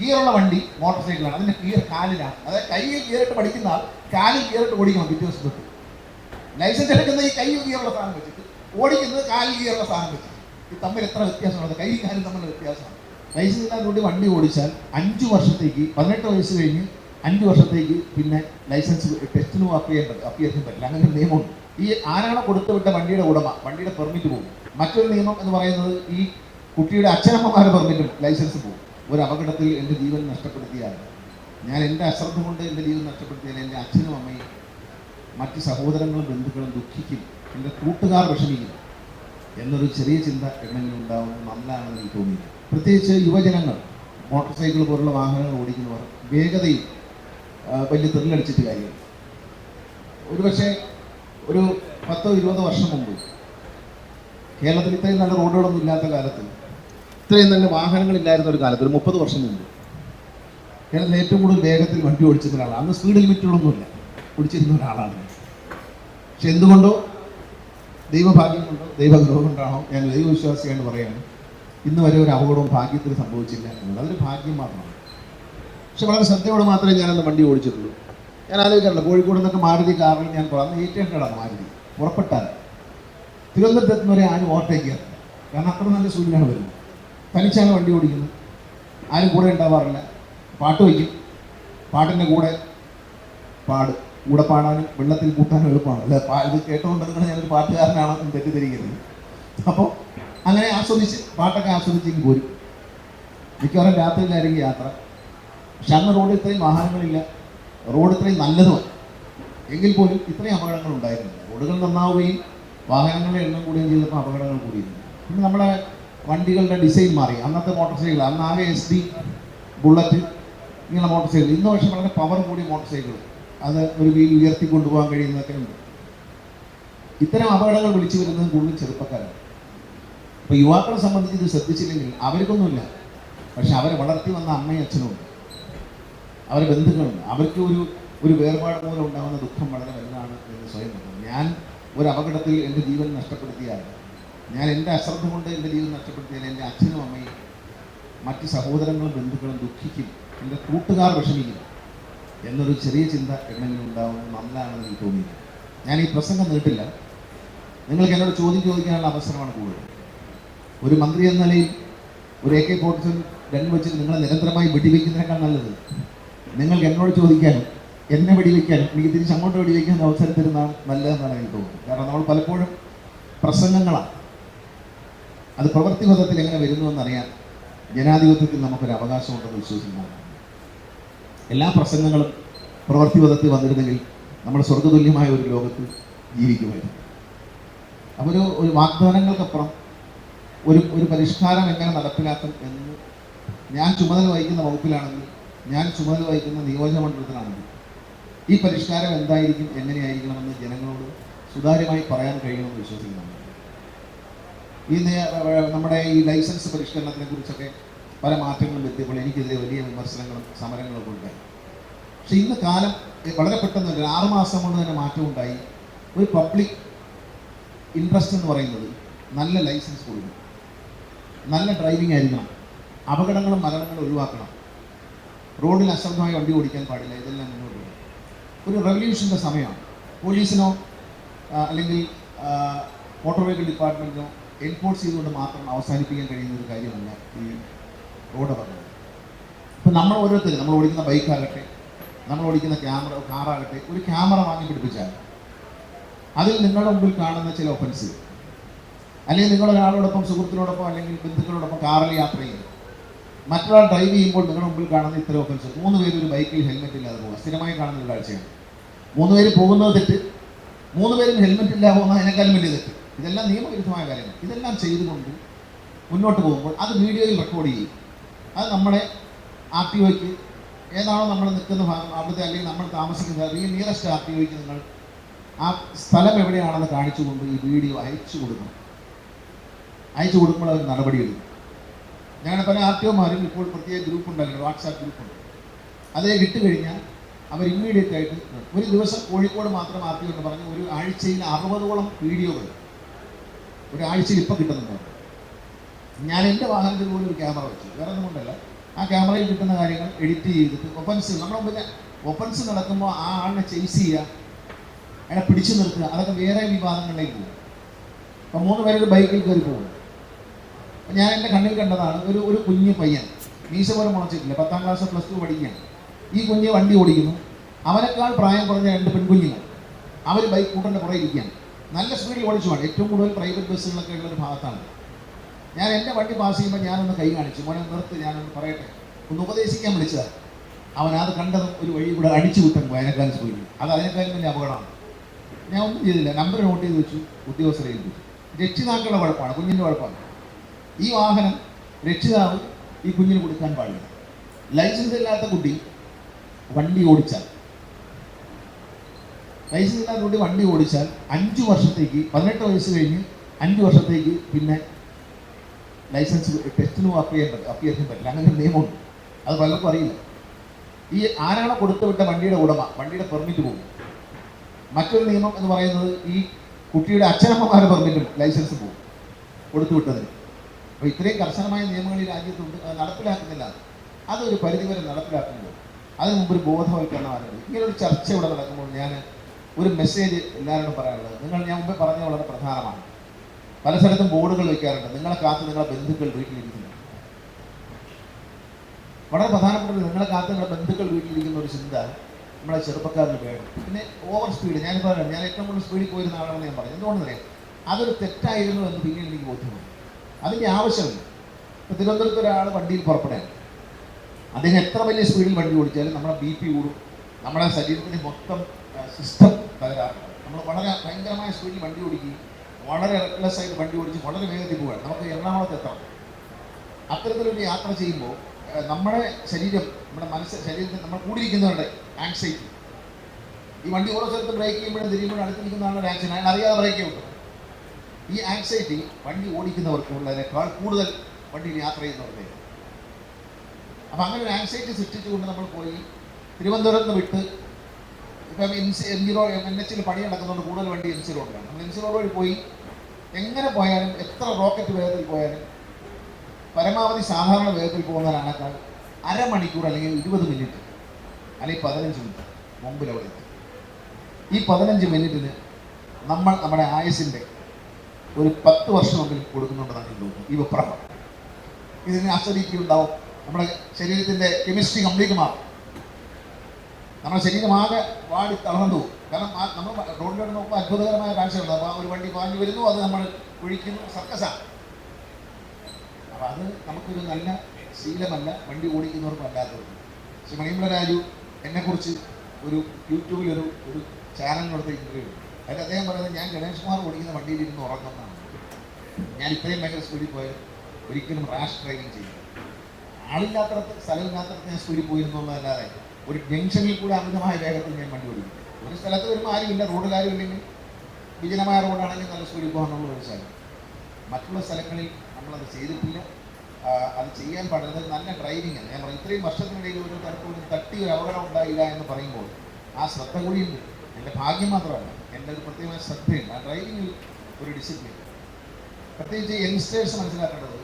ഗിയറുള്ള വണ്ടി മോട്ടോർ സൈക്കിളാണ്. അതിന്റെ ഗിയർ കാലിലാണ്. അതായത് കൈയിൽ ഗിയറിട്ട് പഠിക്കുന്ന ആൾ കാലിൽ ഗിയറിട്ട് ഓടിക്കണം പിറ്റേ ദിവസം തൊട്ട്. ലൈസൻസ് എടുക്കുന്ന ഈ കൈ ഗിയറുള്ള സാധനം വെച്ചിട്ട് ഓടിക്കുന്നത് കാലിൽ ഗിയറുള്ള സാധനം വെച്ചിട്ട്. ഇത് തമ്മിൽ എത്ര വ്യത്യാസമുള്ളത് കൈയും കാലും തമ്മിലുള്ള വ്യത്യാസമാണ്. ലൈസൻസ് ഇല്ലാതെ വണ്ടി ഓടിച്ചാൽ അഞ്ച് വർഷത്തേക്ക് പതിനെട്ട് വയസ്സ് കഴിഞ്ഞ് അഞ്ച് വർഷത്തേക്ക് പിന്നെ ലൈസൻസ് ടെസ്റ്റിനും അപ്പിയേണ്ടത് അപ്പിയേഷൻ പറ്റില്ല. അങ്ങനെ നിയമമുണ്ട് ഈ ആരാണ് കൊടുത്തു വിട്ട വണ്ടിയുടെ ഉടമ വണ്ടിയുടെ പെർമിറ്റ് പോകും. മറ്റൊരു നിയമം എന്ന് പറയുന്നത് ഈ കുട്ടിയുടെ അച്ഛനമ്മമാരുടെ പെർമിറ്റും ലൈസൻസ് പോകും. ഒരു അപകടത്തിൽ എന്റെ ജീവൻ നഷ്ടപ്പെടുത്തിയാൽ ഞാൻ എന്റെ അശ്രദ്ധ കൊണ്ട് എന്റെ ജീവൻ നഷ്ടപ്പെടുത്തിയാൽ എന്റെ അച്ഛനും അമ്മയും മറ്റ് സഹോദരങ്ങളും ബന്ധുക്കളും ദുഃഖിക്കും എന്റെ കൂട്ടുകാർ വിഷമിക്കും എന്നൊരു ചെറിയ ചിന്ത എന്നെങ്കിലും ഉണ്ടാവുന്നത് നല്ലതാണെന്ന് എനിക്ക് തോന്നി പ്രത്യേകിച്ച് യുവജനങ്ങൾ മോട്ടോർ സൈക്കിൾ പോലുള്ള വാഹനങ്ങൾ ഓടിക്കുന്നവർ വേഗതയിൽ വലിയ തെറിലടിച്ചിട്ട് കാര്യമില്ല. ഒരു പക്ഷേ ഒരു പത്തോ ഇരുപതോ വർഷം മുമ്പ് കേരളത്തിൽ ഇത്രയും നല്ല റോഡുകളൊന്നും ഇല്ലാത്ത കാലത്ത് ഇത്രയും നല്ല വാഹനങ്ങളില്ലായിരുന്ന ഒരു കാലത്ത് ഒരു മുപ്പത് വർഷം മുമ്പ്. കേരളത്തിൽ ഏറ്റവും കൂടുതൽ വേഗത്തിൽ വണ്ടി ഓടിച്ചിരുന്ന ഒരാളാണ്. അന്ന് സ്പീഡ് ലിമിറ്റുകളൊന്നുമില്ല ഓടിച്ചിരുന്ന ഒരാളാണ്. പക്ഷെ എന്തുകൊണ്ടോ? ദൈവഭാഗ്യം കൊണ്ടോ? ദൈവഗ്രഹം കൊണ്ടാണോ? ഞാൻ ദൈവവിശ്വാസിയാണ് പറയാണ് ഇന്ന് വരെ ഒരു അപകടവും ഭാഗ്യത്തിൽ സംഭവിച്ചില്ല എന്നുള്ളത്. അതൊരു ഭാഗ്യം മാത്രമാണ്. പക്ഷെ വളരെ ശ്രദ്ധയോടെ മാത്രമേ ഞാനന്ന് വണ്ടി ഓടിച്ചിട്ടുള്ളൂ. ഞാൻ ആലോചിക്കാറില്ല. കോഴിക്കോട് നിന്നൊക്കെ മാരുതി കാറിൽ ഞാൻ പറഞ്ഞ എയ്റ്റ് ഹൺഡ്രഡാണ് മാരുതി. പുറപ്പെട്ടാൽ തിരുവനന്തപുരത്ത് വരെ ആരും ഓവർടേക്ക് ചെയ്യാറില്ല. കാരണം അത്ര നല്ല സൂര്യനാണ് വരുന്നത്. തനിച്ചാണ് വണ്ടി ഓടിക്കുന്നത്. ആരും കൂടെ ഉണ്ടാവാറില്ല. പാട്ട് വയ്ക്കും. പാട്ടിന്റെ കൂടെ പാട്. കൂടെ പാടാനും വെള്ളത്തിൽ കൂട്ടാനും എളുപ്പമാണ്. അല്ല? ഇത് കേട്ടുകൊണ്ടിരുന്ന ഞാനൊരു പാട്ടുകാരനാണെന്ന് തെറ്റിദ്ധരിക്കരുത്. അപ്പോൾ അങ്ങനെ ആസ്വദിച്ച് പാട്ടൊക്കെ ആസ്വദിച്ച് പോരും. മിക്കവാറും രാത്രിയിലായിരിക്കും യാത്ര. പക്ഷെ അന്ന് റോഡ് ഇത്രയും വാഹനങ്ങളില്ല. റോഡ് ഇത്രയും നല്ലതും എങ്കിൽ പോലും ഇത്രയും അപകടങ്ങൾ ഉണ്ടായിരുന്നില്ല റോഡുകൾ നന്നാവുകയും വാഹനങ്ങളുടെ എണ്ണം കൂടുകയും ചെയ്തപ്പോൾ അപകടങ്ങൾ കൂടിയിരുന്നു. പിന്നെ നമ്മുടെ വണ്ടികളുടെ ഡിസൈൻ മാറി. അന്നത്തെ മോട്ടോർ സൈക്കിൾ അന്ന് ആകെ എസ് ഡി ബുള്ളറ്റ് ഇങ്ങനെ മോട്ടോർ സൈക്കിൾ. ഇന്ന് പക്ഷേ വളരെ പവർ കൂടിയ മോട്ടോർ സൈക്കിൾ അത് ഒരു വീൽ ഉയർത്തി കൊണ്ടുപോകാൻ കഴിയുന്നതൊക്കെ ഉണ്ട്. ഇത്തരം അപകടങ്ങൾ വിളിച്ചു വരുന്നത് കൂടുതൽ ചെറുപ്പക്കാരാണ്. അപ്പോൾ യുവാക്കളെ സംബന്ധിച്ച് ഇത് ശ്രദ്ധിച്ചില്ലെങ്കിൽ അവർക്കൊന്നുമില്ല. പക്ഷെ അവരെ വളർത്തി വന്ന അമ്മയും അച്ഛനും ഉണ്ട്. അവരെ ബന്ധുക്കളുണ്ട്. അവർക്ക് ഒരു ഒരു വേർപാട് മൂലം ഉണ്ടാകുന്ന ദുഃഖം വളരെ വലുതാണ് എന്ന് സ്വയം ഞാൻ ഒരു അപകടത്തിൽ എന്റെ ജീവൻ നഷ്ടപ്പെടുത്തിയാൽ ഞാൻ എന്റെ അശ്രദ്ധ കൊണ്ട് എന്റെ ജീവിതം നഷ്ടപ്പെടുത്തിയാൽ എന്റെ അച്ഛനും അമ്മയും മറ്റ് സഹോദരങ്ങളും ബന്ധുക്കളും ദുഃഖിക്കും എന്റെ കൂട്ടുകാർ വിഷമിക്കും എന്നൊരു ചെറിയ ചിന്ത എന്നെങ്കിലും ഉണ്ടാവുന്നത് നല്ലതാണെന്ന് എനിക്ക് തോന്നിയില്ല. ഞാൻ ഈ പ്രസംഗം നീട്ടില്ല നിങ്ങൾക്ക് എന്നോട് ചോദ്യം ചോദിക്കാനുള്ള അവസരമാണ് കൂടുതൽ. ഒരു മന്ത്രി എന്ന നിലയിൽ ഒരു A K forty seven gun വെച്ചിട്ട് നിങ്ങളെ നിരന്തരമായി വെടിവെക്കുന്നതിനേക്കാൾ നല്ലത് നിങ്ങൾക്ക് എന്നോട് ചോദിക്കാനും എന്നെ വെടിവെക്കാനും എനിക്ക് തിരിച്ച് അങ്ങോട്ട് വെടിവെക്കാൻ അവസരം തരുന്നതാണ് നല്ലതെന്നാണ് എനിക്ക് തോന്നുന്നത്. കാരണം നമ്മൾ പലപ്പോഴും പ്രസംഗങ്ങളാണ് അത് പ്രവൃത്തിപഥത്തിൽ എങ്ങനെ വരുന്നു എന്നറിയാൻ ജനാധിപത്യത്തിൽ നമുക്കൊരു അവകാശമുണ്ടെന്ന് വിശ്വസിക്കുന്നു. എല്ലാ പ്രസംഗങ്ങളും പ്രവൃത്തിപഥത്തിൽ വന്നിരുന്നെങ്കിൽ നമ്മൾ സ്വർഗതുല്യമായ ഒരു ലോകത്ത് ജീവിക്കുമായിരുന്നു. അപ്പോൾ ഒരു ഒരു വാഗ്ദാനങ്ങൾക്കപ്പുറം ഒരു ഒരു പരിഷ്കാരം എങ്ങനെ നടപ്പിലാക്കും എന്ന് ഞാൻ ചുമതല വഹിക്കുന്ന വകുപ്പിലാണെങ്കിൽ ഞാൻ ചുമതല വഹിക്കുന്ന നിയോജക മണ്ഡലത്തിലാണെങ്കിൽ ഈ പരിഷ്കാരം എന്തായിരിക്കും എങ്ങനെയായിരിക്കണമെന്ന് ജനങ്ങളോട് സുതാര്യമായി പറയാൻ കഴിയുമെന്ന് വിശ്വസിക്കുന്നുണ്ട്. ഈ നമ്മുടെ ഈ ലൈസൻസ് പരിഷ്കരണത്തിനെ കുറിച്ചൊക്കെ പല മാറ്റങ്ങളും എത്തിയപ്പോൾ എനിക്കെതിരെ വലിയ വിമർശനങ്ങളും സമരങ്ങളും ഒക്കെ ഉണ്ടായി. പക്ഷെ ഇന്ന് കാലം വളരെ പെട്ടെന്ന് ഒരു ആറ് മാസം കൊണ്ട് തന്നെ മാറ്റം ഉണ്ടായി. ഒരു പബ്ലിക് ഇൻട്രസ്റ്റ് എന്ന് പറയുന്നത് നല്ല ലൈസൻസ് കൊടുക്കണം. നല്ല ഡ്രൈവിംഗ് ആയിരിക്കണം. അപകടങ്ങളും മരണങ്ങളും ഒഴിവാക്കണം. റോഡിൽ അശ്രദ്ധമായി വണ്ടി ഓടിക്കാൻ പാടില്ല. ഇതെല്ലാം മുന്നോട്ട് പോകും ഒരു റെവല്യൂഷന്റെ സമയമാണ്. പോലീസിനോ അല്ലെങ്കിൽ മോട്ടോർ വെഹിക്കിൾ ഡിപ്പാർട്ട്മെന്റിനോ എൻഫോഴ്സ് ചെയ്തുകൊണ്ട് മാത്രം അവസാനിപ്പിക്കാൻ കഴിയുന്ന ഒരു കാര്യമല്ല ഈ റോഡ് പറഞ്ഞത് ഇപ്പം നമ്മൾ ഓരോരുത്തരും നമ്മൾ ഓടിക്കുന്ന ബൈക്കാകട്ടെ നമ്മൾ ഓടിക്കുന്ന ക്യാമറ കാറാകട്ടെ ഒരു ക്യാമറ വാങ്ങി പിടിപ്പിച്ചാൽ അതിൽ നിങ്ങളുടെ മുമ്പിൽ കാണുന്ന ചില ഒഫൻസ് അല്ലെങ്കിൽ നിങ്ങൾ ഒരാളോടൊപ്പം സുഹൃത്തിനോടൊപ്പം അല്ലെങ്കിൽ ബന്ധുക്കളോടൊപ്പം കാറിൽ യാത്ര ചെയ്യും മറ്റൊരാൾ ഡ്രൈവ് ചെയ്യുമ്പോൾ നിങ്ങളുടെ മുമ്പിൽ കാണുന്ന ഇത്ര ഒഫൻസ് മൂന്ന് പേര് ഒരു ബൈക്കിൽ ഹെൽമെറ്റ് ഇല്ലാതെ പോകുക സ്ഥിരമായി കാണുന്ന ഒരു കാഴ്ചയാണ്. മൂന്ന് പേര് പോകുന്നത് തെറ്റ് മൂന്ന് പേരും ഹെൽമെറ്റ് ഇല്ലാതെ പോകുന്ന അതിനേക്കാളും വലിയ തെറ്റ്. ഇതെല്ലാം നിയമവിരുദ്ധമായ കാര്യങ്ങൾ. ഇതെല്ലാം ചെയ്തുകൊണ്ട് മുന്നോട്ട് പോകുമ്പോൾ അത് വീഡിയോയിൽ റെക്കോർഡ് ചെയ്യും. അത് നമ്മുടെ ആർ ടി ഒക്ക് ഏതാണോ നമ്മൾ നിൽക്കുന്ന ഭാഗം അവിടുത്തെ അല്ലെങ്കിൽ നമ്മൾ താമസിക്കുന്ന ഈ നിയറസ്റ്റ് ആർ ടി ഒക്ക് നിങ്ങൾ ആ സ്ഥലം എവിടെയാണെന്ന് കാണിച്ചുകൊണ്ട് ഈ വീഡിയോ അയച്ചു കൊടുക്കണം. അയച്ചു കൊടുക്കുമ്പോൾ അവർ നടപടിയെടുക്കും ഞങ്ങളുടെ പല ആർ ടി ഒമാരും ഇപ്പോൾ പ്രത്യേക ഗ്രൂപ്പ് ഉണ്ടല്ലോ വാട്സാപ്പ് ഗ്രൂപ്പ് ഉണ്ട്. കിട്ടുകഴിഞ്ഞാൽ അവർ ഇമ്മീഡിയറ്റ് ആയിട്ട് ഒരു ദിവസം കോഴിക്കോട് മാത്രം ആർ ടി ഒ എന്ന് പറഞ്ഞ് ഒരു ആഴ്ചയിൽ അറുപതോളം വീഡിയോകൾ ഒരാഴ്ചയിൽ ഇപ്പം കിട്ടുന്നുണ്ട്. ഞാൻ എന്റെ വാഹനത്തിൽ പോലും ഒരു ക്യാമറ വെച്ചു വേറെ ഒന്നും കൊണ്ടല്ല. ആ ക്യാമറയിൽ കിട്ടുന്ന കാര്യങ്ങൾ എഡിറ്റ് ചെയ്തിട്ട് ഒപ്പൻസ് നമ്മുടെ മുമ്പിൽ ഒപ്പൻസ് നടക്കുമ്പോൾ ആ ആളിനെ ചേസ് ചെയ്യുക അയാളെ പിടിച്ചു നിർത്തുക അതൊക്കെ വേറെ വിവാദങ്ങളിലേക്ക് പോകും. അപ്പം മൂന്ന് പേരൊരു ബൈക്കിൽ കയറി പോകും ഞാൻ എന്റെ കണ്ണിൽ കണ്ടതാണ് ഒരു ഒരു കുഞ്ഞു പയ്യൻ മീശ പോലെ മുളച്ചിട്ടില്ല പത്താം ക്ലാസ് പ്ലസ് ടു പഠിക്കുകയാണ്. ഈ കുഞ്ഞ് വണ്ടി ഓടിക്കുന്നു. അവനേക്കാൾ പ്രായം കുറഞ്ഞ രണ്ട് പെൺകുഞ്ഞുങ്ങൾ. അവർ ബൈക്ക് കൂട്ടന്റെ പുറകെ ഇരിക്കുകയാണ്. നല്ല സ്പീഡിൽ ഓടിച്ചു വേണം ഏറ്റവും കൂടുതൽ പ്രൈവറ്റ് ബസ്സുകളൊക്കെ ഉള്ള ഒരു ഭാഗത്താണ്. ഞാൻ എന്റെ വണ്ടി പാസ് ചെയ്യുമ്പോൾ ഞാനൊന്ന് കൈ കാണിച്ചു. മോനെ നിർത്ത് ഞാനൊന്ന് പറയട്ടെ. ഒന്ന് ഉപദേശിക്കാൻ വിളിച്ചതാണ് അവൻ അത് കണ്ടതും ഒരു വഴി കൂടെ അടിച്ചു വിട്ടൻ വയനക്കാരൻ സ്പീഡിൽ അത് അതിനേക്കാളും വലിയ അപകടമാണ്. ഞാൻ ഒന്നും ചെയ്തില്ല. നമ്പർ നോട്ട് ചെയ്ത് വെച്ചു. ഉദ്യോഗസ്ഥരെ ഏൽപ്പിച്ചു. രക്ഷിതാക്കളുടെ കുഴപ്പമാണ്. കുഞ്ഞിന്റെ കുഴപ്പമാണ്. ഈ വാഹനം രക്ഷിതാവ് ഈ കുഞ്ഞിന് കൊടുക്കാൻ പാടില്ല. ലൈസൻസ് ഇല്ലാത്ത കുട്ടി വണ്ടി ഓടിച്ചാൽ ലൈസൻസ് കുട്ടി വണ്ടി ഓടിച്ചാൽ അഞ്ച് വർഷത്തേക്ക് പതിനെട്ട് വയസ്സ് കഴിഞ്ഞ് അഞ്ച് വർഷത്തേക്ക് പിന്നെ ലൈസൻസ് ടെസ്റ്റിനും അപ്പിയാൻ പറ്റും അപ്പിയാൻ പറ്റില്ല. അങ്ങനെ നിയമമുണ്ട്. അത് പലർക്കും അറിയില്ല. ഈ ആരാണോ കൊടുത്തു വിട്ട വണ്ടിയുടെ ഉടമ വണ്ടിയുടെ പെർമിറ്റ് പോകും മറ്റൊരു നിയമം എന്ന് പറയുന്നത് ഈ കുട്ടിയുടെ അച്ഛനമ്മമാരുടെ പെർമിറ്റും ലൈസൻസ് പോകും കൊടുത്തു വിട്ടതിന്. അപ്പോൾ ഇത്രയും കർശനമായ നിയമങ്ങൾ ഈ രാജ്യത്തുണ്ട് നടപ്പിലാക്കുന്നില്ല. അതൊരു പരിധിവരെ നടപ്പിലാക്കുമ്പോൾ അതിന് മുമ്പ് ഒരു ബോധവൽക്കരണം ആരംഭിക്കും ഇങ്ങനെ ഒരു ചർച്ച ഇവിടെ നടക്കുമ്പോൾ ഞാൻ ഒരു മെസ്സേജ് എല്ലാവരോടും പറയാനുള്ളത്. നിങ്ങൾ ഞാൻ മുമ്പേ പറഞ്ഞ വളരെ പ്രധാനമാണ്. പല സ്ഥലത്തും ബോർഡുകൾ വയ്ക്കാറുണ്ട് നിങ്ങളെ കാത്ത് നിങ്ങളെ ബന്ധുക്കൾ വീട്ടിലിരിക്കുന്നു. വളരെ പ്രധാനപ്പെട്ട നിങ്ങളെ കാത്ത് നിങ്ങളെ ബന്ധുക്കൾ വീട്ടിലിരിക്കുന്ന ഒരു ചിന്ത നമ്മളെ ചെറുപ്പക്കാരിൽ വേണം. പിന്നെ ഓവർ സ്പീഡ് ഞാൻ പറയാം ഞാൻ ഏറ്റവും കൂടുതൽ സ്പീഡിൽ പോയിരുന്ന ആളാണെന്ന് ഞാൻ പറഞ്ഞു. എന്തുകൊണ്ടല്ലേ അതൊരു തെറ്റായിരുന്നു എന്ന് പിന്നീട് എനിക്ക് ബോധ്യമാണ് അതിന്റെ ആവശ്യമില്ല. ഇപ്പോൾ തിരുവനന്തപുരത്ത് ഒരാൾ വണ്ടിയിൽ പുറപ്പെടുകയാണ്. അദ്ദേഹം എത്ര വലിയ സ്പീഡിൽ വണ്ടി ഓടിച്ചാലും നമ്മുടെ ബി പി കൂടും. നമ്മുടെ ശരീരത്തിന് മൊത്തം സിസ്റ്റം തകരാറുണ്ട് നമ്മൾ വളരെ ഭയങ്കരമായ സ്പീഡിൽ വണ്ടി ഓടിക്കുകയും വളരെ റെക്ലെസ് ആയിട്ട് വണ്ടി ഓടിച്ച് വളരെ വേഗത്തിൽ പോവുകയാണ്. നമുക്ക് എറണാകുളത്ത് എത്തണം. അത്തരത്തിലൊരു യാത്ര ചെയ്യുമ്പോൾ നമ്മുടെ ശരീരം നമ്മുടെ മനസ്സ് ശരീരത്തിൽ നമ്മൾ കൂടിയിരിക്കുന്നവരുടെ ആങ്സൈറ്റി ഈ വണ്ടി ഓരോ സ്ഥലത്ത് ബ്രേക്ക് ചെയ്യുമ്പോഴും തിരിയുമ്പോഴും അടുത്തിരിക്കുന്നതാണ് ഒരു ആക്സിഡൻ അയാൾ അറിയാതെ ബ്രേക്ക് ചെയ്യും ഈ ആങ്സൈറ്റി വണ്ടി ഓടിക്കുന്നവർക്ക് ഉള്ളതിനേക്കാൾ കൂടുതൽ വണ്ടിയിൽ യാത്ര ചെയ്യുന്നവരുടെ അപ്പം അങ്ങനെ ഒരു ആങ്സൈറ്റി സൃഷ്ടിച്ചുകൊണ്ട് നമ്മൾ പോയി തിരുവനന്തപുരത്ത് വിട്ട് ഇപ്പം MC M G road N എച്ചിൽ പണി നടക്കുന്നതുകൊണ്ട് കൂടുതൽ വണ്ടി എം സി റോഡിലാണ്. എം സി റോഡ് വഴി പോയി എങ്ങനെ പോയാലും എത്ര റോക്കറ്റ് വേഗത്തിൽ പോയാലും പരമാവധി സാധാരണ വേഗത്തിൽ പോകുന്നതിനേക്കാൾ അരമണിക്കൂർ അല്ലെങ്കിൽ ഇരുപത് മിനിറ്റ് അല്ലെങ്കിൽ പതിനഞ്ച് മിനിറ്റ് എത്തും. ഈ പതിനഞ്ച് മിനിറ്റിന് നമ്മൾ നമ്മുടെ ആയുസിന്റെ ഒരു പത്ത് വർഷമെങ്കിലും കൊടുക്കുന്നുണ്ടെന്നാണ് എനിക്ക് തോന്നുന്നത്. ഈ വിപ്രഹം ഇതിനെ ആസ്വദിക്കുന്നുണ്ടാവും നമ്മുടെ ശരീരത്തിന്റെ കെമിസ്ട്രി കംപ്ലീറ്റ് മാറും. നമ്മുടെ ശരീരം ആകെ വാടി തളർന്നു. പോകും കാരണം നമ്മൾ റോഡിലോട്ട് നോക്കുമ്പോൾ അത്ഭുതകരമായ കാഴ്ചയുണ്ട് അപ്പോൾ ആ ഒരു വണ്ടി പാഞ്ഞു വരുന്നു അത് നമ്മൾ ഒഴിക്കുന്നു സർക്കസാണ് അപ്പോൾ അത് നമുക്കൊരു നല്ല ശീലമല്ല വണ്ടി ഓടിക്കുന്നവർക്കും അല്ലാത്തത് ശ്രീ മണിമല രാജു എന്നെക്കുറിച്ച് ഒരു യൂട്യൂബിൽ ഒരു ചാനൽ നടത്തി ഇന്റർവ്യൂ അതിൽ അദ്ദേഹം പറയുന്നത് ഞാൻ ഗണേഷ് കുമാർ ഓടിക്കുന്ന വണ്ടിയിൽ ഇരുന്ന് ഉറങ്ങുന്നതാണ് ഞാൻ ഇത്രയും ഭയങ്കര സ്പീഡിൽ പോയത് ഒരിക്കലും റാഷ് ഡ്രൈവിംഗ് ചെയ്യും ആളില്ലാത്തടത്ത് സ്ഥലമില്ലാത്തടത്ത് ഞാൻ സ്പീഡിൽ പോയിരുന്നുള്ളതല്ലാതെ ഒരു ജംഗ്ഷനിൽ കൂടെ അമിതമായ വേഗത്തിൽ ഞാൻ വണ്ടി ഓടിക്കും. ഒരു സ്ഥലത്ത് വരുമ്പോൾ ആരുമില്ല ഇല്ല റോഡുകാരും ഇല്ലെങ്കിൽ വിജനമായ റോഡാണെങ്കിൽ നല്ല പോകാനുള്ള ഒരു സ്ഥലം. മറ്റുള്ള സ്ഥലങ്ങളിൽ നമ്മളത് ചെയ്തിട്ടില്ല. അത് ചെയ്യാൻ പാടില്ല നല്ല ഡ്രൈവിംഗ് ഞാൻ പറയും ഇത്രയും വർഷത്തിനിടയിൽ ഒരു തരത്തിലും തട്ടി ഒരു അപകടം ഉണ്ടായില്ല എന്ന് പറയുമ്പോൾ ആ ശ്രദ്ധ കൂടിയുണ്ട് എന്റെ ഭാഗ്യം മാത്രമല്ല എന്റെ ഒരു പ്രത്യേകമായ ശ്രദ്ധയുണ്ട്. ആ ഡ്രൈവിങ്ങിൽ ഒരു ഡിസിപ്ലിൻ പ്രത്യേകിച്ച് യങ്സ്റ്റേഴ്സ് മനസ്സിലാക്കേണ്ടത്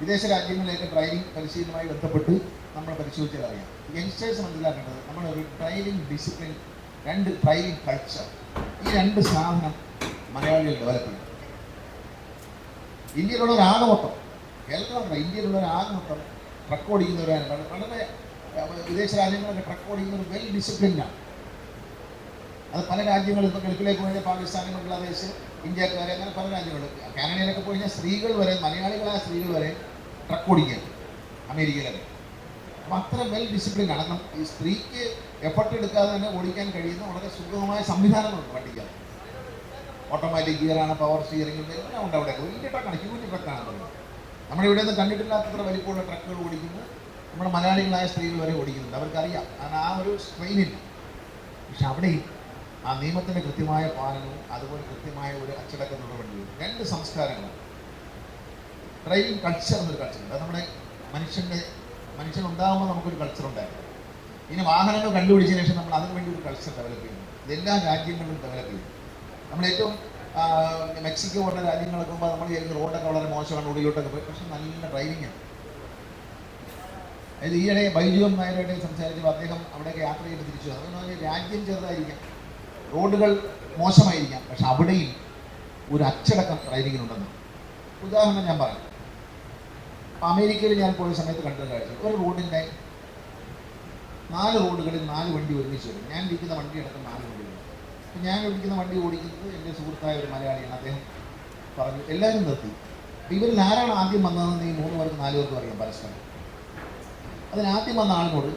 വിദേശ രാജ്യങ്ങളിലേക്ക് ഡ്രൈവിംഗ് പരിശീലനവുമായി ബന്ധപ്പെട്ട് നമ്മൾ പരിശോധിച്ചാൽ അറിയാം യങ്സ്റ്റേഴ്സ് മനസ്സിലാക്കേണ്ടത് ഒരു ഡ്രൈവിംഗ് ഡിസിപ്ലിൻ രണ്ട് ഡ്രൈവിംഗ് കൾച്ചർ ഈ രണ്ട് സാധനം മലയാളികൾ ഡെവലപ്പ് ചെയ്യും ഇന്ത്യയിലുള്ള ഒരു ആകെ മൊത്തം കേരളത്തിലല്ല ഇന്ത്യയിലുള്ള ഒരു ട്രക്ക് ഓടിക്കുന്നവരാണ് വളരെ വിദേശ രാജ്യങ്ങളൊക്കെ ട്രക്ക് ഓടിക്കുന്നവർ വെൽ ഡിസിപ്ലിൻഡാണ് അത് പല രാജ്യങ്ങളും ഇപ്പോൾ ഗൾഫിലേക്ക് പോയാൽ പാകിസ്ഥാൻ ബംഗ്ലാദേശ് ഇന്ത്യക്കാരെ അങ്ങനെ പല രാജ്യങ്ങളും. കാനഡയിലൊക്കെ പോയി കഴിഞ്ഞാൽ സ്ത്രീകൾ വരെ മലയാളികളായ സ്ത്രീകൾ വരെ ട്രക്ക് ഓടിക്കുകയാണ് അമേരിക്കയിലൊക്കെ. അത്ര വെൽ ഡിസിപ്ലിൻ കാരണം ഈ സ്ത്രീക്ക് എഫർട്ട് എടുക്കാതെ തന്നെ ഓടിക്കാൻ കഴിയുന്ന വളരെ സുഗമമായ സംവിധാനങ്ങളുണ്ട് വണ്ടിക്കകത്ത് ഓട്ടോമാറ്റിക് ഗിയറാണ് പവർ സ്റ്റിയറിംഗ് ഉണ്ട് എല്ലാം ഉണ്ട് അവിടെ വലിയ ട്രക്കാണ് ഹ്യൂജ് ട്രക്കാണ് നമ്മുടെ ഇവിടെ നിന്ന് കണ്ടിട്ടില്ലാത്തത്ര വലിപ്പമുള്ള ട്രക്കുകൾ ഓടിക്കുന്നു. നമ്മുടെ മലയാളികളായ സ്ത്രീകൾ വരെ ഓടിക്കുന്നുണ്ട്. അവർക്കറിയാം. കാരണം ആ ഒരു സ്ട്രെയിനില്ല പക്ഷെ അവിടെയും ആ നിയമത്തിന്റെ കൃത്യമായ പാലനവും അതുപോലെ കൃത്യമായ ഒരു അച്ചടക്ക നടപടിയും രണ്ട് സംസ്കാരങ്ങളാണ് ഡ്രൈവിംഗ് കൾച്ചർ എന്നൊരു കൾച്ചറുണ്ട് അത് നമ്മുടെ മനുഷ്യന്റെ മനുഷ്യൻ ഉണ്ടാകുമ്പോൾ നമുക്കൊരു കൾച്ചർ ഉണ്ടായിരുന്നു. ഇനി വാഹനങ്ങൾ കണ്ടുപിടിച്ച ശേഷം നമ്മൾ അതിനു വേണ്ടി ഒരു കൾച്ചർ ഡെവലപ്പ് ചെയ്യുന്നു. ഇതെല്ലാ രാജ്യങ്ങളിലും ഡെവലപ്പ് ചെയ്യും നമ്മൾ ഏറ്റവും മെക്സിക്കോ പോലുള്ള രാജ്യങ്ങളൊക്കെ പോകുമ്പോൾ നമ്മൾ ചെയ്യുന്ന റോഡൊക്കെ വളരെ മോശമാണ് ഉള്ളിലോട്ടൊക്കെ പോയി. പക്ഷെ നല്ല ഡ്രൈവിംഗ് ആണ്. അതായത് ഈയിടെ ബൈജുവും നായരുടെ സംസാരിച്ചപ്പോൾ അദ്ദേഹം അവിടെയൊക്കെ യാത്ര ചെയ്ത് തിരിച്ചു. അതുകൊണ്ട് രാജ്യം ചെറുതായിരിക്കാം. റോഡുകൾ മോശമായിരിക്കാം പക്ഷെ അവിടെയും ഒരു അച്ചടക്കം ഡ്രൈവിങ്ങിനുണ്ടെന്ന് ഉദാഹരണം ഞാൻ പറയാം. അമേരിക്കയിൽ ഞാൻ പോയ സമയത്ത് കണ്ടൊരു കാഴ്ച ഒരു റോഡിന്റെ നാല് റോഡുകളിൽ നാല് വണ്ടി ഒരുമിച്ച് വരും. ഞാൻ ഇരിക്കുന്ന വണ്ടി അടക്കം നാല് വണ്ടികൾ അപ്പം ഞാൻ ഓടിക്കുന്ന വണ്ടി ഓടിക്കുന്നത് എന്റെ സുഹൃത്തായ ഒരു മലയാളിയാണ് അദ്ദേഹം പറഞ്ഞു എല്ലാവരും നിർത്തി. അപ്പം ഇവരിൽ ആരാണ് ആദ്യം വന്നതെന്ന് ഈ മൂന്ന് പേർക്ക് നാല് പേർക്കും അറിയാം പരസ്പരം. അതിന് ആദ്യം വന്ന ആളിനോട്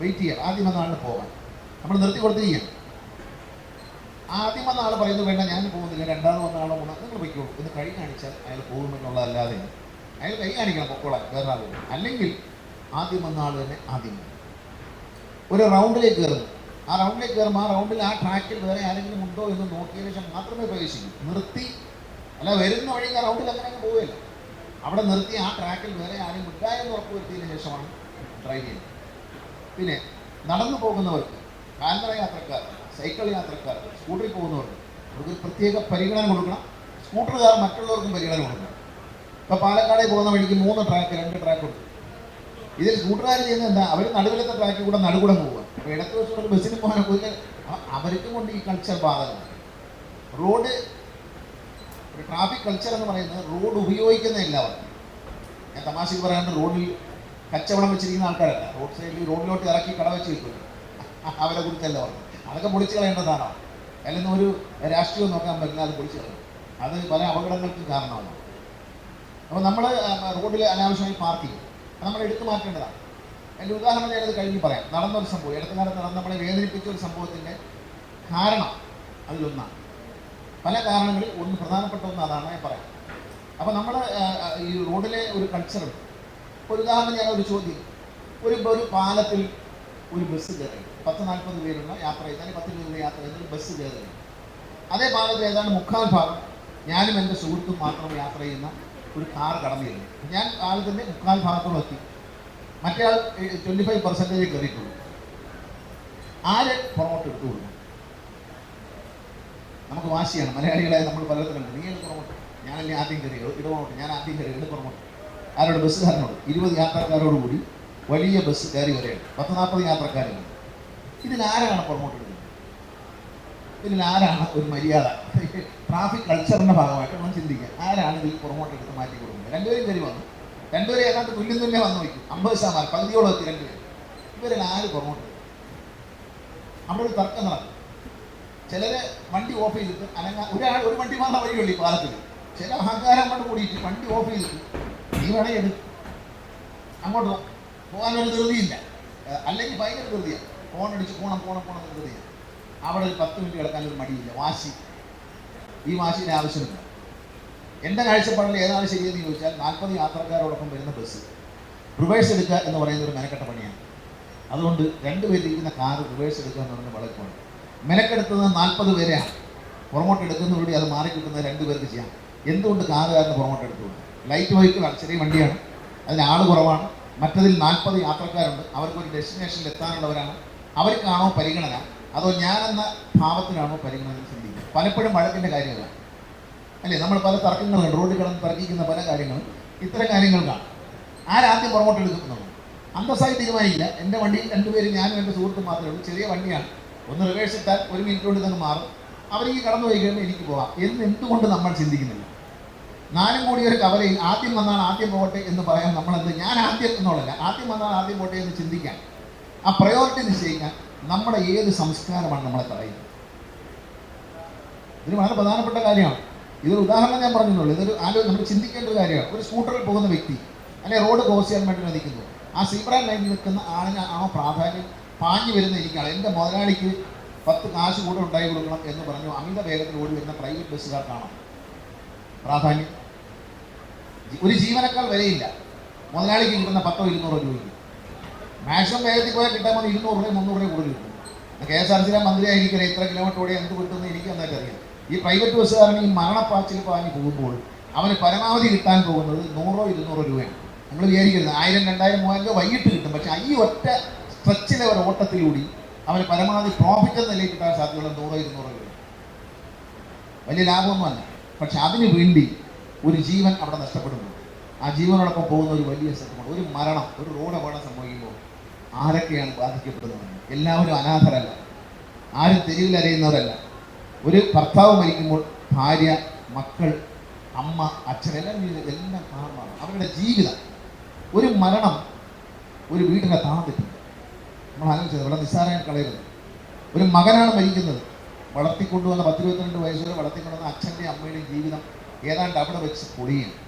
വെയിറ്റ് ചെയ്യാം ആദ്യം വന്ന ആളിന് പോകാൻ നമ്മൾ നിർത്തി കൊടുത്തിരിക്കുകയാണ്. ആദ്യം വന്ന ആൾ പറയുന്നത് വേണ്ട ഞാൻ പോകുന്നില്ല. രണ്ടാമത് വന്ന ആളോ പോകണം നിങ്ങൾ വയ്ക്കുള്ളൂ എന്ന് കൈ കാണിച്ചാൽ അയാൾ പോകുമെന്നുള്ളതല്ലാതെ അയാൾ കൈ കാണിക്കണം കയറാതെ വേറെ ആൾ അല്ലെങ്കിൽ ആദ്യം വന്ന ആൾ തന്നെ ആദ്യം ഒരു റൗണ്ടിലേക്ക് കയറുന്നു. ആ റൗണ്ടിലേക്ക് കയറുമ്പോൾ ആ റൗണ്ടിൽ ആ ട്രാക്കിൽ വേറെ ആരെങ്കിലും ഉണ്ടോ എന്ന് നോക്കിയതിനു ശേഷം മാത്രമേ പ്രവേശിക്കൂ. നിർത്തി. അല്ല വരുന്ന വഴി ആ റൗണ്ടിൽ അങ്ങനെ അങ്ങ് പോവുകയില്ല. അവിടെ നിർത്തി ആ ട്രാക്കിൽ വേറെ ആരും ഉണ്ടായെന്ന് ഉറപ്പുവരുത്തിയതിനു ശേഷമാണ് ഡ്രൈവ് ചെയ്യുന്നത്. പിന്നെ നടന്നു പോകുന്നവർക്ക് കാൽനട യാത്രക്കാർ സൈക്കിൾ യാത്രക്കാർ സ്കൂട്ടറിൽ പോകുന്നവർക്ക് അവർക്ക് പ്രത്യേക പരിഗണന കൊടുക്കണം. സ്കൂട്ടറുകാർ മറ്റുള്ളവർക്കും പരിഗണന കൊടുക്കണം. ഇപ്പോൾ പാലക്കാടേ പോകുന്ന വഴിക്ക് മൂന്ന് ട്രാക്ക് രണ്ട് ട്രാക്ക് ഉണ്ട്. ഇതിൽ കൂട്ടുകാർ ചെയ്യുന്നത് എന്താ? അവർ നടുവിലത്തെ ട്രാക്കിൽ കൂടെ നടുകൂടെ പോവുക. അപ്പോൾ ഇടത്ത് വെച്ചുകൊണ്ട് ബസ്സിന് പോകാൻ പോയി അവർക്കും കൊണ്ട് ഈ കൾച്ചർ ബാധകമാണ്. റോഡ് ഒരു ട്രാഫിക് കൾച്ചർ എന്ന് പറയുന്നത് റോഡ് ഉപയോഗിക്കുന്ന എല്ലാവർക്കും ഞാൻ തമാശക്ക് പറയാണ്ട് റോഡിൽ കച്ചവടം വെച്ചിരിക്കുന്ന ആൾക്കാരല്ല. റോഡ് സൈഡിൽ റോഡിലോട്ട് ഇറക്കി കട വെച്ച് വെക്കുന്നു അവരെ കുറിച്ചല്ല പറഞ്ഞു അതൊക്കെ പൊളിച്ചു കളയേണ്ടതാണോ അല്ലെങ്കിൽ ഒരു രാഷ്ട്രീയം നോക്കാൻ പറ്റില്ല അത് പൊളിച്ചു കളയും. അത് പല അപകടങ്ങൾക്കും കാരണമാണ് അപ്പോൾ നമ്മൾ റോഡിൽ അനാവശ്യമായി പാർക്ക് ചെയ്യും നമ്മൾ എടുത്തു മാറ്റേണ്ടതാണ്. എന്റെ ഉദാഹരണം ഞാനത് കഴിഞ്ഞ് പറയാം. നടന്നൊരു സംഭവം ഇടത്ത് നടന്ന നമ്മളെ വേദനിപ്പിച്ച ഒരു സംഭവത്തിന്റെ കാരണം അതിലൊന്നാണ്. പല കാരണങ്ങളിൽ ഒന്ന് പ്രധാനപ്പെട്ട ഒന്ന് അതാണ് ഞാൻ പറയാം. അപ്പോൾ നമ്മൾ ഈ റോഡിലെ ഒരു കൾച്ചറുണ്ട് ഒരു ഉദാഹരണം ഞാൻ ഒരു ചോദ്യം. ഒരു ഒരു പാലത്തിൽ ഒരു ബസ് കയറി. പത്ത് നാൽപ്പത് പേരുള്ള യാത്ര ചെയ്താൽ പത്ത് പേരുടെ യാത്ര ചെയ്താൽ ബസ് കയറി. അതേ പാലത്തിൽ ഏതാണ്ട് മുക്കാൽ ഭാഗം? ഞാനും എന്റെ സുഹൃത്തും മാത്രം യാത്ര ചെയ്യുന്ന ഒരു കാർ കടന്നു കടന്നിരുന്നു ഞാൻ ആൾ തന്നെ മുക്കാൽ ഭാഗത്തോളം എത്തി. മറ്റേ ആൾ ട്വന്റി ഫൈവ് പെർസെന്റേജ് കയറിയിട്ടുള്ളൂ. ആര് പുറമോട്ട് എടുത്തു കൊടുക്കും? നമുക്ക് വാശിയാണ്. മലയാളികളായ നമ്മൾ പലതരം നീ എടുത്ത് പുറമോട്ട് ഞാനല്ലേ ആദ്യം കയറി? ഇടപുറമോട്ട് ഞാൻ ആദ്യം കയറി. എടുത്ത് പുറമോട്ട് ആരോട്? ബസ്സുകാരനോട് ഇരുപത് യാത്രക്കാരോട് കൂടി വലിയ ബസ് കയറി വരെയാണ്. പത്ത് നാൽപ്പത് യാത്രക്കാരുണ്ട്. ഇതിലാരാണ് പുറമോട്ട് എടുക്കുന്നത് ആരാണ് ഒരു മര്യാദ? ട്രാഫിക് കൾച്ചറിന്റെ ഭാഗമായിട്ട് നമ്മൾ ചിന്തിക്കുക. ആരാണ് ഇതിൽ പുറമോട്ട് എടുത്ത് മാറ്റി കൊടുക്കുന്നത്? രണ്ടുപേരും കയറി വന്നു. രണ്ടുപേരും ഏതാണ്ട് തുല്യം തുല്യം വന്നു വയ്ക്കും അമ്പത് ശതമാനം പകുതിയോളം എത്തി രണ്ടുപേരും. ഇവരിൽ ആര് പുറമോട്ട് അവിടെ ഒരു തർക്കം നടക്കും. ചിലര് വണ്ടി ഓഫ് ചെയ്തിട്ട് അനങ്ങ ഒരാൾ ഒരു വണ്ടി മാത്രം വഴിയുള്ളൂ ഈ പാലത്തിൽ. ചില അഹങ്കാരം കൊണ്ട് കൂടിയിട്ട് വണ്ടി ഓഫ് ചെയ്തിട്ട് നീ വേണേ എടുക്കും. അങ്ങോട്ട്. പോകാനൊരു ധൃതിയില്ല. അല്ലെങ്കിൽ ഭയങ്കര ധൃതിയാണ് ഫോൺ അടിച്ച് പോണം പോണം പോണം ധൃതിയാണ് അവിടെ ഒരു പത്ത് മിനിറ്റ് കിടക്കാൻ ഒരു മടിയില്ല. വാശി. ഈ വാശിയുടെ ആവശ്യമില്ല. എന്റെ കാഴ്ചപ്പാടിൽ ഏതാണ് ശരിയെന്ന് ചോദിച്ചാൽ നാൽപ്പത് യാത്രക്കാരോടൊപ്പം വരുന്ന ബസ്. റിവേഴ്സ് എടുക്കുക എന്ന് പറയുന്ന ഒരു മെനക്കെട്ട പണിയാണ്. അതുകൊണ്ട് രണ്ട് പേരിരിക്കുന്ന കാർ റിവേഴ്സ് എടുക്കുക എന്ന് പറയുന്നത് വളരെ പോകണം മെനക്കെടുത്തത് നാൽപ്പത് പേരെയാണ്. പുറമോട്ട് എടുക്കുന്നതിലൂടെ അത് മാറി കിട്ടുന്നത് രണ്ട് പേർക്ക് ചെയ്യാം. എന്തുകൊണ്ട് കാറുകാരന് പുറമോട്ട് എടുത്തുകൊണ്ട് ലൈറ്റ് വെഹിക്കിളാണ് ചെറിയ വണ്ടിയാണ്. അതിന് ആൾ കുറവാണ്. മറ്റതിൽ നാൽപ്പത് യാത്രക്കാരുണ്ട്. അവർക്കൊരു ഡെസ്റ്റിനേഷനിൽ എത്താനുള്ളവരാണ്. അവർക്കാണോ പരിഗണന? അതോ ഞാനെന്ന ഭാവത്തിനാണോ പരിഗണന ചിന്തിക്കുന്നത് പലപ്പോഴും വഴക്കിന്റെ കാര്യമല്ല അല്ലേ? നമ്മൾ പല തർക്കങ്ങളുണ്ട്. റോഡിൽ കിടന്ന് തർക്കിക്കുന്ന പല കാര്യങ്ങളും. ഇത്തരം കാര്യങ്ങൾക്കാണ് ആരാദ്യം പുറമോട്ട് എടുക്കുന്നുള്ളൂ അന്തസ്സായി തീരുമാനിക്കില്ല. എന്റെ വണ്ടിയിൽ രണ്ടുപേരും ഞാനും എന്റെ സുഹൃത്തും മാത്രമേ ഉള്ളൂ. ചെറിയ വണ്ടിയാണ്. ഒന്ന് റിവേഴ്സ് ഇട്ടാൽ ഒരു മിനിറ്റ് കൊണ്ട് തന്നെ മാറും. അവർക്ക് കടന്നു പോയി കഴിയുമ്പോൾ എനിക്ക് പോവാം. എന്ന് എന്തുകൊണ്ട് നമ്മൾ ചിന്തിക്കുന്നില്ല? നാലും കൂടി ഒരു കവലയിൽ ആദ്യം വന്നാൽ ആദ്യം പോകട്ടെ എന്ന് പറയാൻ നമ്മളെന്ത്? ഞാൻ ആദ്യം എന്നുള്ളതല്ല. ആദ്യം വന്നാൽ ആദ്യം പോകട്ടെ എന്ന് ചിന്തിക്കാം. ആ പ്രയോറിറ്റി നിശ്ചയിക്കാൻ നമ്മുടെ ഏത് സംസ്കാരമാണ് നമ്മളെ തടയുന്നത് ഇതിന് വളരെ പ്രധാനപ്പെട്ട കാര്യമാണ്. ഇതൊരു ഉദാഹരണം ഞാൻ പറഞ്ഞുള്ളൂ ഇതൊരു ആലോചന നമ്മൾ ചിന്തിക്കേണ്ട ഒരു കാര്യമാണ്. ഒരു സ്കൂട്ടറിൽ പോകുന്ന വ്യക്തി അല്ലെ റോഡ് ക്രോസ് ചെയ്യാൻ വേണ്ടി നിൽക്കുന്നു ആ സീബ്ര ലൈനിൽ നിൽക്കുന്ന ആളിന് ആ പ്രാധാന്യം പാഞ്ഞു വരുന്ന എനിക്കാണ്. എന്റെ മുതലാളിക്ക് പത്ത് കാശ് കൂടെ ഉണ്ടായി കൊടുക്കണം എന്ന് പറഞ്ഞു അമിത വേഗത്തിൽ ഓടി വരുന്ന പ്രൈവറ്റ് ബസ്സുകാർക്കാണ് പ്രാധാന്യം. ഒരു ജീവനക്കാൾ വിലയില്ല മുതലാളിക്ക് കിട്ടുന്ന പത്തോ ഇരുന്നൂറോ രൂപയ്ക്ക്. മാക്സിമം വേഗത്തിൽ പോയാൽ കിട്ടാൻ മതി ഇരുന്നൂറ് രൂപ മുന്നൂറ് രൂപ കൂടുതൽ കിട്ടും. കെ എസ് ആർ ടി മന്ത്രി ആയിരിക്കില്ല ഇത്ര കിലോമീറ്റർ ഓടി എന്ത് കിട്ടുമെന്ന് എനിക്ക് നന്നായിട്ട് അറിയാം ഈ പ്രൈവറ്റ് ബസ്സുകാരൻ ഈ മരണപ്പാച്ചിൽ പാഞ്ഞ് പോകുമ്പോൾ അവന് പരമാവധി കിട്ടാൻ പോകുന്നത് നൂറോ ഇരുന്നൂറോ രൂപയാണ്. നമ്മൾ വിചാരിക്കരുത്. ആയിരം രണ്ടായിരം മൂവായിരം രൂപ വൈകിട്ട് കിട്ടും. പക്ഷേ ഈ ഒറ്റ സ്ട്രെച്ചിലെ ഒരു ഓട്ടത്തിലൂടി അവന് പരമാവധി പ്രോഫിറ്റ് എന്ന നിലയിൽ കിട്ടാൻ സാധ്യതയുള്ള നൂറോ ഇരുന്നൂറോ രൂപ. വലിയ ലാഭമൊന്നുമല്ല പക്ഷെ അതിനു വേണ്ടി ഒരു ജീവൻ അവിടെ നഷ്ടപ്പെടുന്നു ആ ജീവനോടൊപ്പം പോകുന്ന ഒരു വലിയ സത്യമാണ് ഒരു മരണം ഒരു റോഡ് അപകടം സംഭവിക്കുമ്പോൾ ആരൊക്കെയാണ് ബാധിക്കപ്പെടുന്നത്? എല്ലാവരും അനാഥരല്ല. ആരും തെരുവിൽ അരയുന്നവരല്ല ഒരു ഭർത്താവ് മരിക്കുമ്പോൾ ഭാര്യ മക്കൾ അമ്മ അച്ഛൻ എല്ലാം ജീവിതം എല്ലാം കാരണമാണ് അവരുടെ ജീവിതം. ഒരു മരണം ഒരു വീടിനെ താന്നിട്ടുണ്ട് നമ്മൾ ആലോചിച്ചത് വളരെ നിസ്സാരമായി കളയരുത്. ഒരു മകനാണ് മരിക്കുന്നത്. വളർത്തിക്കൊണ്ടുവന്ന പത്തിരുപത്തിരണ്ട് വയസ്സുകൾ വളർത്തിക്കൊണ്ടുവന്ന അച്ഛന്റെയും അമ്മയുടെയും ജീവിതം ഏതാണ്ട് അവിടെ വെച്ച് പൊടിയും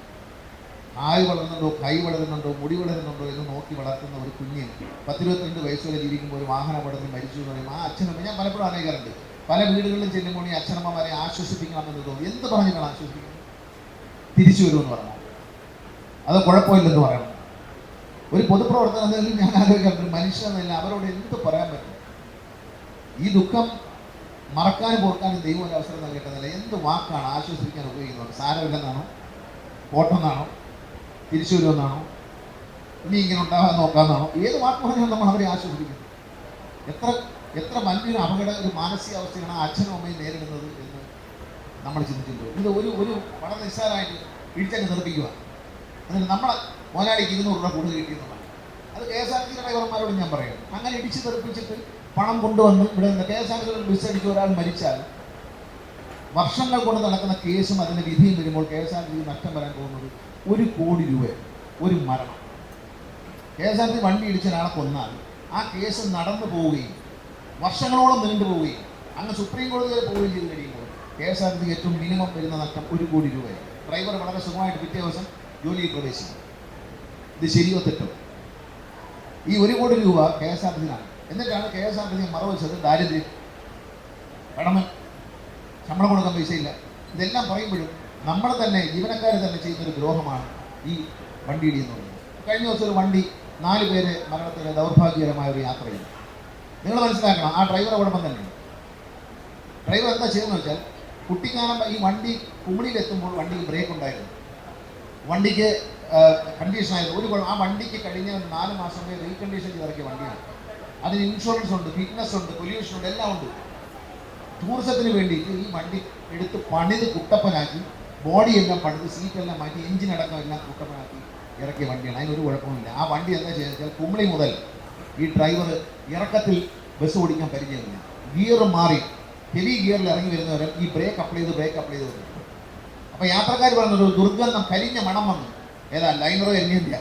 കായ് വളരുന്നുണ്ടോ കൈ വളരുന്നുണ്ടോ മുടി വളരുന്നുണ്ടോ എന്ന് നോക്കി വളർത്തുന്ന ഒരു കുഞ്ഞ് പത്തിരുപത്തിരണ്ട് വയസ്സുവരെ ജീവിക്കുമ്പോൾ ഒരു വാഹനം പടർന്ന് മരിച്ചു എന്ന് പറയുമ്പോൾ ആ അച്ഛനമ്മ ഞാൻ പലപ്പോഴും അറിയിക്കാറുണ്ട് പല വീടുകളിലും ചെല്ലുമ്പോൾ ഈ അച്ഛനമ്മമാരെ ആശ്വസിപ്പിക്കണമെന്ന് തോന്നി എന്ത് പറഞ്ഞാൽ ആശ്വസിപ്പിക്കണം തിരിച്ചു വരുമെന്ന് പറഞ്ഞു അത് കുഴപ്പമില്ലെന്ന് പറയണം ഒരു പൊതുപ്രവർത്തനത്തിൽ ഞാൻ ആലോചിക്കാറുണ്ട്. മനുഷ്യനെന്നല്ല അവരോട് എന്ത് പറയാൻ പറ്റും? ഈ ദുഃഖം മറക്കാനും ഓർക്കാനും ദൈവം ഒരു അവസരം നൽകേണ്ടതല്ല. എന്ത് വാക്കാണ് ആശ്വസിപ്പിക്കാൻ ഉപയോഗിക്കുന്നത്? സാരമില്ലെന്നാണോ? പോട്ടെന്നാണോ തിരിച്ചു വരുമെന്നാണോ? ഇനി ഇങ്ങനെ ഉണ്ടാകാൻ നോക്കാമെന്നാണോ? ഏത് വാക്ക് പറഞ്ഞാൽ നമ്മൾ അവരെ ആശ്വസിപ്പിക്കുന്നു എത്ര എത്ര വലിയൊരു അപകട ഒരു മാനസികാവസ്ഥയാണ് അച്ഛനും അമ്മയും നേരിടുന്നത് എന്ന് നമ്മൾ ചിന്തിച്ചിട്ടുണ്ട് ഇത് ഒരു ഒരു വളരെ നിസ്സാരമായിട്ട് പിടിച്ചങ്ങ് നിർമ്മിക്കുക എന്നിട്ട് നമ്മളെ മോനാളിക്ക് ഇരുന്നൂറ് രൂപ കൂടുതൽ കിട്ടിയെന്നുള്ളത് അത് കെ എസ് ആർ ടി ഡ്രൈവർമാരോട് ഞാൻ പറയാം. അങ്ങനെ ഇടിച്ച് തെറിപ്പിച്ചിട്ട് പണം കൊണ്ടുവന്ന് ഇവിടെ നിന്ന് K S R T bus അടിച്ച് ഒരാൾ മരിച്ചാൽ വർഷങ്ങൾ കൊണ്ട് നടക്കുന്ന കേസും അതിന്റെ വിധിയും വരുമ്പോൾ കെ എസ് ആർ ടി നഷ്ടം വരാൻ പോകുന്നത് ഒരു കോടി രൂപ ഒരു മരണം. കെ എസ് ആർ ടി വണ്ടി ഇടിച്ച ഒരാളെ കൊന്നാൽ ആ കേസ് നടന്നു പോവുകയും വർഷങ്ങളോളം നീണ്ടു പോവുകയും അങ്ങ് സുപ്രീം കോടതി വരെ പോവുകയും ചെയ്ത് കഴിയുമ്പോൾ കെ എസ് ആർ ടി ഏറ്റവും മിനിമം വരുന്ന നഷ്ടം ഒരു കോടി രൂപയാണ്. ഡ്രൈവർ വളരെ സുഖമായിട്ട് പിറ്റേ ദിവസം ജോലിയിൽ പ്രവേശിക്കും. ഇത് ശരിയോ തെറ്റോ? ഈ ഒരു കോടി രൂപ കെ എസ് ആർ ടിനാണ് എന്നിട്ടാണ് കെ എസ് ആർ ടി മറവച്ചത് ദാരിദ്ര്യം. കടമൻ ശമ്പളം കൊടുക്കാൻ പൈസയില്ല ഇതെല്ലാം പറയുമ്പോഴും നമ്മൾ തന്നെ ജീവനക്കാർ തന്നെ ചെയ്യുന്ന ഒരു ദ്രോഹമാണ് ഈ വണ്ടി എന്ന് പറയുന്നത്. കഴിഞ്ഞ ദിവസം ഒരു വണ്ടി നാല് പേര് മരണത്തിന് ദൗർഭാഗ്യകരമായ ഒരു യാത്രയിൽ. നിങ്ങൾ മനസ്സിലാക്കണം ആ ഡ്രൈവർ അവിടം തന്നെ ഡ്രൈവർ എന്താ ചെയ്യുന്നത് വെച്ചാൽ കുട്ടിക്കാലം ഈ വണ്ടി കുമിളിയിലെത്തുമ്പോൾ വണ്ടിക്ക് ബ്രേക്ക് ഉണ്ടായിരുന്നു. വണ്ടിക്ക് കണ്ടീഷൻ ആയത് ഒരു കുഴപ്പം ആ വണ്ടിക്ക് കഴിഞ്ഞ നാല് മാസം റീകണ്ടീഷൻ ചെയ്തിറക്കിയ വണ്ടിയാണ്. അതിന് ഇൻഷുറൻസ് ഉണ്ട് ഫിറ്റ്നസ് ഉണ്ട് പൊല്യൂഷൻ ഉണ്ട് എല്ലാം ഉണ്ട്. ടൂറിസത്തിന് വേണ്ടിയിട്ട് ഈ വണ്ടി എടുത്ത് പണിത് കുട്ടപ്പനാക്കി ബോഡി എല്ലാം പണിത് സീറ്റ് എല്ലാം മാറ്റി എഞ്ചിൻ അടക്കം എല്ലാം കുട്ടപ്പനാക്കി ഇറക്കിയ വണ്ടിയാണ്. അതിനൊരു കുഴപ്പമില്ല ആ വണ്ടി എന്താ ചെയ്താൽ കുമ്പളി മുതൽ ഈ ഡ്രൈവർ ഇറക്കത്തിൽ ബസ് ഓടിക്കാൻ പരിചയമില്ല. ഗിയർ മാറി. ഹെവി ഗിയറിൽ ഇറങ്ങി വരുന്നവരെ ഈ ബ്രേക്ക് അപ്ലൈ ചെയ്ത് ബ്രേക്ക് അപ്ലൈ ചെയ്ത് വരുന്നു അപ്പോൾ യാത്രക്കാർ പറഞ്ഞൊരു ദുർഗന്ധം കരിഞ്ഞ മണം വന്നു. ഏതാ ലൈനറോ എന്നെയില്ല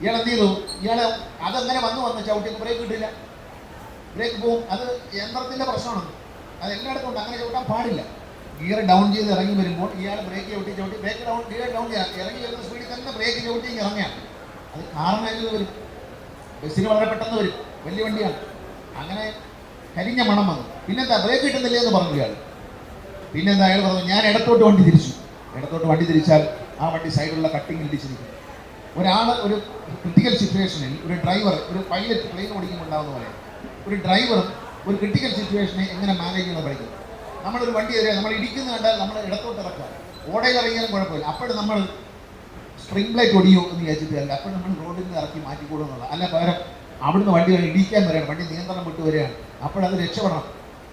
ഇയാൾ എന്ത് ചെയ്തു? ഇയാൾ അതങ്ങനെ വന്നു വന്ന് ചവിട്ടിക്ക് ബ്രേക്ക് കിട്ടില്ല ബ്രേക്ക് പോവും. അത് യന്ത്രത്തിന്റെ പ്രശ്നമാണ്. അത് എല്ലായിടത്തും ഉണ്ട് അങ്ങനെ ചവിട്ടാൻ പാടില്ല. ഗിയർ ഡൗൺ ചെയ്ത് ഇറങ്ങി വരുമ്പോൾ ഇയാൾ ബ്രേക്ക് ചവിട്ടി ചവിട്ടി ബ്രേക്ക് ഡൗൺ ഗിയർ ഡൗൺ ചെയ്യാം. ഇറങ്ങി വരുന്ന സ്പീഡിൽ തന്നെ ബ്രേക്ക് ചവിട്ടി ഇങ്ങ് ഇറങ്ങിയാണ് അത് കാറിനായിട്ട് വരും? ബസ്സിന് വളരെ പെട്ടെന്ന് വരും. വലിയ വണ്ടിയാണ്. അങ്ങനെ കരിഞ്ഞ മണം വന്നു. പിന്നെന്താ ബ്രേക്ക് കിട്ടുന്നില്ലേ എന്ന് പറഞ്ഞു ഇയാൾ പിന്നെന്താ അയാൾ പറഞ്ഞു ഞാൻ ഇടത്തോട്ട് വണ്ടി തിരിച്ചു. ഇടത്തോട്ട് വണ്ടി തിരിച്ചാൽ ആ വണ്ടി സൈഡിലുള്ള കട്ടിങ് ഇടിച്ചിരിക്കും. ഒരാൾ ഒരു ക്രിട്ടിക്കൽ സിറ്റുവേഷനിൽ ഒരു ഡ്രൈവർ ഒരു പൈലറ്റ് പ്ലെയിൻ ഓടിക്കുമ്പോൾ ഉണ്ടാവുന്ന പോലെ ഒരു ഡ്രൈവറും ഒരു ക്രിട്ടിക്കൽ സിറ്റുവേഷനെ എങ്ങനെ മാനേജ് ചെയ്യണം പഠിക്കും. നമ്മളൊരു വണ്ടി വരിക നമ്മൾ ഇടിക്കുന്ന കണ്ടാൽ നമ്മൾ ഇടത്തോട്ട് ഇറക്കുക. ഓടയിൽ ഇറങ്ങിയാലും കുഴപ്പമില്ല. അപ്പോഴും നമ്മൾ സ്പ്രിംഗ് ലൈറ്റ് ഒടിയോ എന്ന് വിചാരിച്ചിട്ടല്ല. അപ്പോൾ നമ്മൾ റോഡിൽ നിന്ന് ഇറക്കി മാറ്റിക്കൂടും എന്നുള്ള അല്ല പകരം അവിടുന്ന് വണ്ടി ഇടിക്കാൻ വരികയാണ്. വണ്ടി നിയന്ത്രണം വിട്ട് വരികയാണ്. അപ്പോഴത് രക്ഷപ്പെടണം.